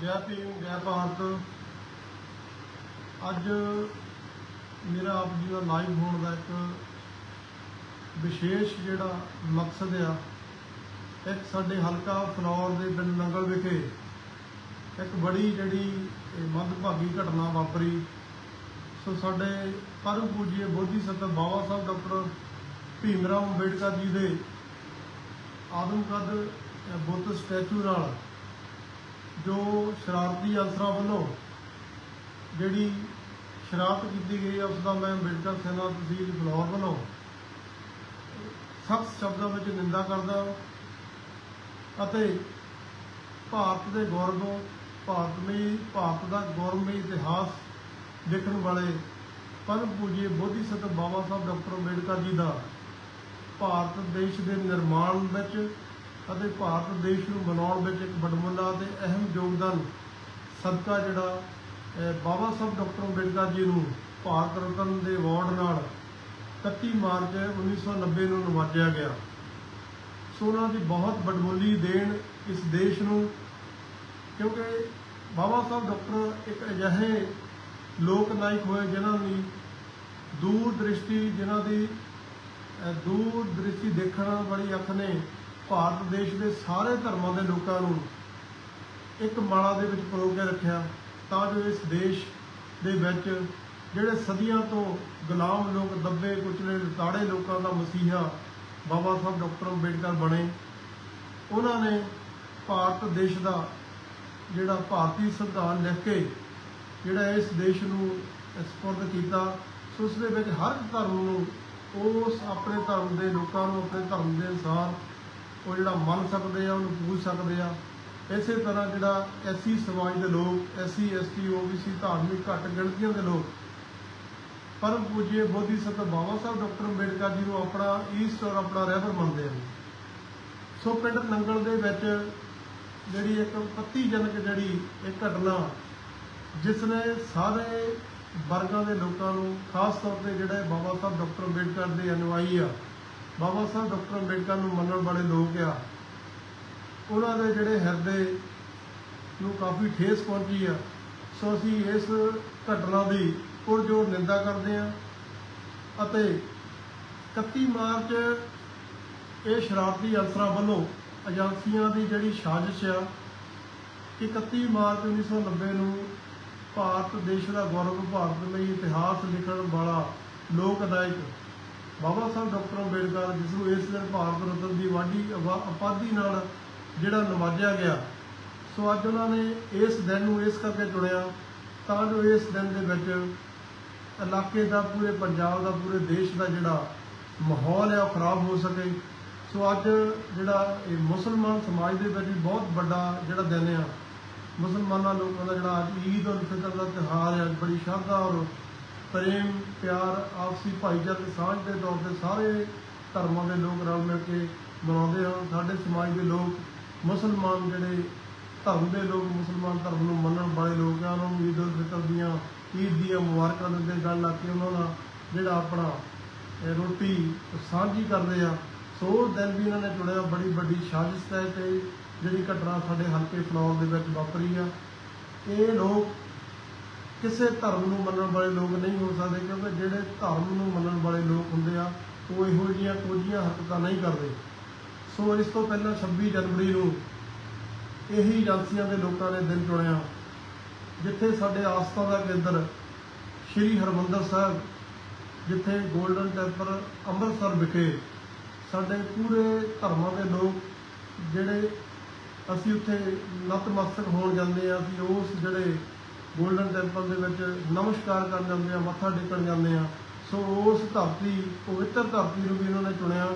ਜੈ ਭੀਮ ਜੈ ਭਾਰਤ। ਅੱਜ ਮੇਰਾ ਆਪ ਜੀ ਦਾ ਲਾਈਵ ਹੋਣ ਦਾ ਇੱਕ ਵਿਸ਼ੇਸ਼ ਜਿਹੜਾ ਮਕਸਦ ਆ ਇੱਕ ਸਾਡੇ ਹਲਕਾ ਫਲੌਰ ਦੇ ਪਿੰਡ ਨੰਗਲ ਵਿਖੇ ਇੱਕ ਬੜੀ ਜਿਹੜੀ ਇਹ ਮੰਦਭਾਗੀ ਘਟਨਾ ਵਾਪਰੀ। ਸੋ ਸਾਡੇ ਪਰਮ ਪੂਜੀਏ ਬੋਧੀ ਸੱਤਾ ਬਾਬਾ ਸਾਹਿਬ ਡਾਕਟਰ ਭੀਮ ਰਾਓ ਅੰਬੇਡਕਰ ਜੀ ਦੇ ਆਦਮਕਦ ਅ, ਬੁੱਤ ਸਟੈਚੂ ਨਾਲ ਜੋ ਸ਼ਰਾਰਤੀ ਅਨਸਰਾਂ ਵੱਲੋਂ ਜਿਹੜੀ ਸ਼ਰਾਰਤ ਕੀਤੀ ਗਈ ਹੈ, ਉਸ ਦਾ ਮੈਂ ਅੰਬੇਡਕਰ ਸੈਨਾ ਤਹਿਸੀਲ ਬਲੌਰ ਵੱਲੋਂ ਸਖਤ ਸ਼ਬਦਾਂ ਵਿੱਚ ਨਿੰਦਾ ਕਰਦਾ ਅਤੇ ਭਾਰਤ ਦੇ ਗੌਰਵ ਭਾਰਤਮਈ, ਭਾਰਤ ਦਾ ਗੌਰਵਮਈ ਇਤਿਹਾਸ ਦੇਖਣ ਵਾਲੇ ਪਰਮ ਪੂਜੀਏ ਬੋਧੀਸੱਤ ਬਾਬਾ ਸਾਹਿਬ ਡਾਕਟਰ ਅੰਬੇਡਕਰ ਜੀ ਦਾ ਭਾਰਤ ਦੇਸ਼ ਦੇ ਨਿਰਮਾਣ ਵਿੱਚ ਅਤੇ ਭਾਰਤ ਦੇਸ਼ ਨੂੰ ਬਣਾਉਣ ਵਿੱਚ ਇੱਕ ਵੱਡਮੁੱਲਾ ਤੇ ਅਹਿਮ ਯੋਗਦਾਨ ਸਦਕਾ ਜਿਹੜਾ ਬਾਬਾ ਸਾਹਿਬ ਡਾਕਟਰ ਅੰਬੇਡਕਰ ਜੀ ਨੂੰ ਭਾਰਤ ਰਤਨ ਦੇ ਅਵਾਰਡ ਨਾਲ 31 ਮਾਰਚ 1990 ਨੂੰ ਨਵਾਜਿਆ ਗਿਆ। ਸੋ ਉਹਨਾਂ ਦੀ ਬਹੁਤ ਵੱਡਮੁੱਲੀ ਦੇਣ ਇਸ ਦੇਸ਼ ਨੂੰ, ਕਿਉਂਕਿ ਬਾਬਾ ਸਾਹਿਬ ਡਾਕਟਰ ਇੱਕ ਅਜਿਹੇ ਲੋਕ ਨਾਇਕ ਹੋਏ ਜਿਨ੍ਹਾਂ ਦੀ ਦੂਰ ਦ੍ਰਿਸ਼ਟੀ ਜਿਨ੍ਹਾਂ ਦੀ ਦੂਰ ਦ੍ਰਿਸ਼ਟੀ ਦੇਖਣ ਵਾਲੀ ਅੱਖ ਨੇ ਭਾਰਤ ਦੇਸ਼ ਦੇ ਸਾਰੇ ਧਰਮਾਂ ਦੇ ਲੋਕਾਂ ਨੂੰ ਇੱਕ ਮਾਲਾ ਦੇ ਵਿੱਚ ਪਰੋ ਕੇ ਰੱਖਿਆ, ਤਾਂ ਜੋ ਇਸ ਦੇਸ਼ ਦੇ ਵਿੱਚ ਜਿਹੜੇ ਸਦੀਆਂ ਤੋਂ ਗੁਲਾਮ ਲੋਕ, ਦੱਬੇ, ਕੁਚਲੇ ਲਤਾੜੇ ਲੋਕਾਂ ਦਾ ਮਸੀਹਾ ਬਾਬਾ ਸਾਹਿਬ ਡਾਕਟਰ ਅੰਬੇਡਕਰ ਬਣੇ, ਉਹਨਾਂ ਨੇ ਭਾਰਤ ਦੇਸ਼ ਦਾ ਜਿਹੜਾ ਭਾਰਤੀ ਸੰਵਿਧਾਨ ਲਿਖ ਕੇ ਜਿਹੜਾ ਇਸ ਦੇਸ਼ ਨੂੰ ਸਪੁਰਦ ਕੀਤਾ, ਸੋ ਉਸ ਦੇ ਵਿੱਚ ਹਰ ਧਰਮ ਨੂੰ ਉਸ ਆਪਣੇ ਧਰਮ ਦੇ ਲੋਕਾਂ ਨੂੰ ਆਪਣੇ ਧਰਮ ਦੇ ਅਨੁਸਾਰ ਉਹ ਜਿਹੜਾ ਮੰਨ ਸਕਦੇ ਆ, ਉਹਨੂੰ ਪੂਜ ਸਕਦੇ ਆ। ਇਸੇ ਤਰ੍ਹਾਂ ਜਿਹੜਾ ਐਸੀ ਸਮਾਜ ਦੇ ਲੋਕ ਐਸੀ ਐਸਟੀ ਓਬੀਸੀ ਧਾਰਮਿਕ ਘੱਟ ਗਿਣਤੀਆਂ ਦੇ ਲੋਕ ਪਰਮ ਪੂਜੀਏ ਬੋਧੀ ਬੋਧੀਸੱਤ ਬਾਬਾ ਸਾਹਿਬ, ਡਾਕਟਰ ਅੰਬੇਡਕਰ ਜੀ ਨੂੰ ਆਪਣਾ ਈਸਟ ਔਰ ਆਪਣਾ ਰਹਿਬਰ ਮੰਨਦੇ ਹਨ ਸੋ ਪਿੰਡ ਨੰਗਲ ਦੇ ਵਿੱਚ ਜਿਹੜੀ ਇੱਕ ਪੱਤੀਜਨਕ ਜਿਹੜੀ ਇੱਕ ਘਟਨਾ ਜਿਸ ਨੇ ਸਾਰੇ ਵਰਗਾਂ ਦੇ ਲੋਕਾਂ ਨੂੰ, ਖਾਸ ਤੌਰ ਤੇ ਜਿਹੜੇ ਬਾਬਾ ਸਾਹਿਬ, ਡਾਕਟਰ ਅੰਬੇਡਕਰ ਦੇ ਅਨੁਆਈ ਆ ਬਾਬਾ ਸਾਹਿਬ ਡਾਕਟਰ ਅੰਬੇਡਕਰ ਨੂੰ ਮੰਨਣ ਵਾਲੇ ਲੋਕ ਆ, ਉਹਨਾਂ ਦੇ ਜਿਹੜੇ ਹਿਰਦੇ ਨੂੰ ਕਾਫੀ ਠੇਸ ਪਹੁੰਚੀ ਆ। ਸੋ ਅਸੀਂ ਇਸ ਘਟਨਾ ਦੀ ਪੁਰਜੋਰ ਨਿੰਦਾ ਕਰਦੇ ਆ ਅਤੇ 31 ਮਾਰਚ ਇਹ ਸ਼ਰਾਰਤੀ ਅਨਸਰਾਂ ਵੱਲੋਂ ਏਜੰਸੀਆਂ ਦੀ ਜਿਹੜੀ ਸਾਜ਼ਿਸ਼ ਆ, ਕਿ 31 ਮਾਰਚ 1990 ਨੂੰ ਭਾਰਤ ਦੇਸ਼ ਦਾ ਗੌਰਵ ਭਾਰਤ ਲਈ ਇਤਿਹਾਸ ਲਿਖਣ ਵਾਲਾ ਲੋਕ ਨਾਇਕ ਬਾਬਾ ਸਾਹਿਬ ਡਾਕਟਰ ਅੰਬੇਡਕਰ, ਜਿਸ ਨੂੰ ਇਸ ਦਿਨ ਭਾਰਤ ਰਤਨ ਦੀ ਵਾਢੀ ਅਵਾ- ਉਪਾਧੀ ਨਾਲ ਜਿਹੜਾ ਨਵਾਜਿਆ ਗਿਆ, ਸੋ ਅੱਜ ਉਹਨਾਂ ਨੇ ਇਸ ਦਿਨ ਨੂੰ ਇਸ ਕਰਕੇ ਚੁਣਿਆ ਤਾਂ ਜੋ ਇਸ ਦਿਨ ਦੇ ਵਿੱਚ ਇਲਾਕੇ ਦਾ ਪੂਰੇ ਪੰਜਾਬ ਦਾ, ਪੂਰੇ ਦੇਸ਼ ਦਾ ਜਿਹੜਾ ਮਾਹੌਲ ਹੈ ਉਹ ਖਰਾਬ ਹੋ ਸਕੇ। ਸੋ ਅੱਜ ਜਿਹੜਾ ਇਹ ਮੁਸਲਮਾਨ ਸਮਾਜ ਦੇ ਵਿੱਚ ਵੀ ਬਹੁਤ ਵੱਡਾ ਜਿਹੜਾ ਦਿਨ ਆ, ਮੁਸਲਮਾਨਾਂ ਲੋਕਾਂ ਦਾ ਜਿਹੜਾ ਅੱਜ ਈਦ ਉਲ ਫਿਤਰ ਦਾ ਤਿਉਹਾਰ ਹੈ ਬੜੀ ਸ਼ਰਧਾ ਔਰ ਪ੍ਰੇਮ, ਪਿਆਰ, ਆਪਸੀ ਭਾਈਚਾਰਕ ਸਾਂਝ ਦੇ ਤੌਰ ਤੇ ਸਾਰੇ ਧਰਮਾਂ ਦੇ ਲੋਕ ਰਲ ਮਿਲ ਕੇ ਮਨਾਉਂਦੇ ਹਨ। ਸਾਡੇ ਸਮਾਜ ਦੇ ਲੋਕ ਮੁਸਲਮਾਨ ਜਿਹੜੇ ਧਰਮ ਦੇ ਲੋਕ, ਮੁਸਲਮਾਨ ਧਰਮ ਨੂੰ ਮੰਨਣ ਵਾਲੇ ਲੋਕ ਆ, ਉਹਨਾਂ ਨੂੰ ਈਦ ਉਲ ਫਿਤਰ ਦੀਆਂ, ਈਦ ਦੀਆਂ ਮੁਬਾਰਕਾਂ ਦਿੰਦੇ ਗੱਲ ਆ ਕੇ ਉਹਨਾਂ ਦਾ ਜਿਹੜਾ ਆਪਣਾ ਰੋਟੀ ਸਾਂਝੀ ਕਰਦੇ ਆ। ਸੋ ਦਿਨ ਵੀ ਇਹਨਾਂ ਨੇ ਜੁੜਿਆ, ਬੜੀ ਵੱਡੀ ਸਾਜ਼ਿਸ਼ ਹੈ ਤੇ ਜਿਹੜੀ ਘਟਨਾ ਸਾਡੇ ਹਲਕੇ ਫਲੌਰ ਦੇ ਵਿੱਚ ਵਾਪਰੀ ਆ। ਇਹ ਲੋਕ ਕਿਸੇ ਧਰਮ ਨੂੰ ਮੰਨਣ ਵਾਲੇ ਲੋਕ ਨਹੀਂ ਹੋ ਸਕਦੇ, ਕਿਉਂਕਿ ਜਿਹੜੇ ਧਰਮ ਨੂੰ ਮੰਨਣ ਵਾਲੇ ਲੋਕ ਹੁੰਦੇ ਆ, ਉਹ ਇਹੋ ਜਿਹੀਆਂ ਕੋਝੀਆਂ ਹਰਕਤਾਂ ਨਹੀਂ ਕਰਦੇ। ਸੋ ਇਸ ਤੋਂ ਪਹਿਲਾਂ 26 ਜਨਵਰੀ ਨੂੰ ਇਹੀ ਏਜੰਸੀਆਂ ਦੇ ਲੋਕਾਂ ਨੇ ਦਿਨ ਚੁਣਿਆ, ਜਿੱਥੇ ਸਾਡੇ ਆਸਥਾ ਦਾ ਕੇਂਦਰ ਸ੍ਰੀ ਹਰਮੰਦਰ ਸਾਹਿਬ, ਜਿੱਥੇ 골ਡਨ ਟੈਂਪਲ ਅੰਮ੍ਰਿਤਸਰ ਵਿਖੇ ਸਾਡੇ ਪੂਰੇ ਧਰਮਾਂ ਦੇ ਲੋਕ ਜਿਹੜੇ ਅਸੀਂ ਉੱਥੇ ਨਤਮਸਤਕ ਹੋਣ ਜਾਂਦੇ ਆ, ਅਸੀਂ ਉਸ ਜਿਹੜੇ ਗੋਲਡਨ ਟੈਂਪਲ ਦੇ ਵਿੱਚ ਨਮਸਕਾਰ ਕਰਨ ਜਾਂਦੇ ਆ, ਮੱਥਾ ਟੇਕਣ ਜਾਂਦੇ ਆ। ਸੋ ਉਸ ਧਰਤੀ, ਪਵਿੱਤਰ ਧਰਤੀ ਨੂੰ ਵੀ ਇਹਨਾਂ ਨੇ ਚੁਣਿਆ।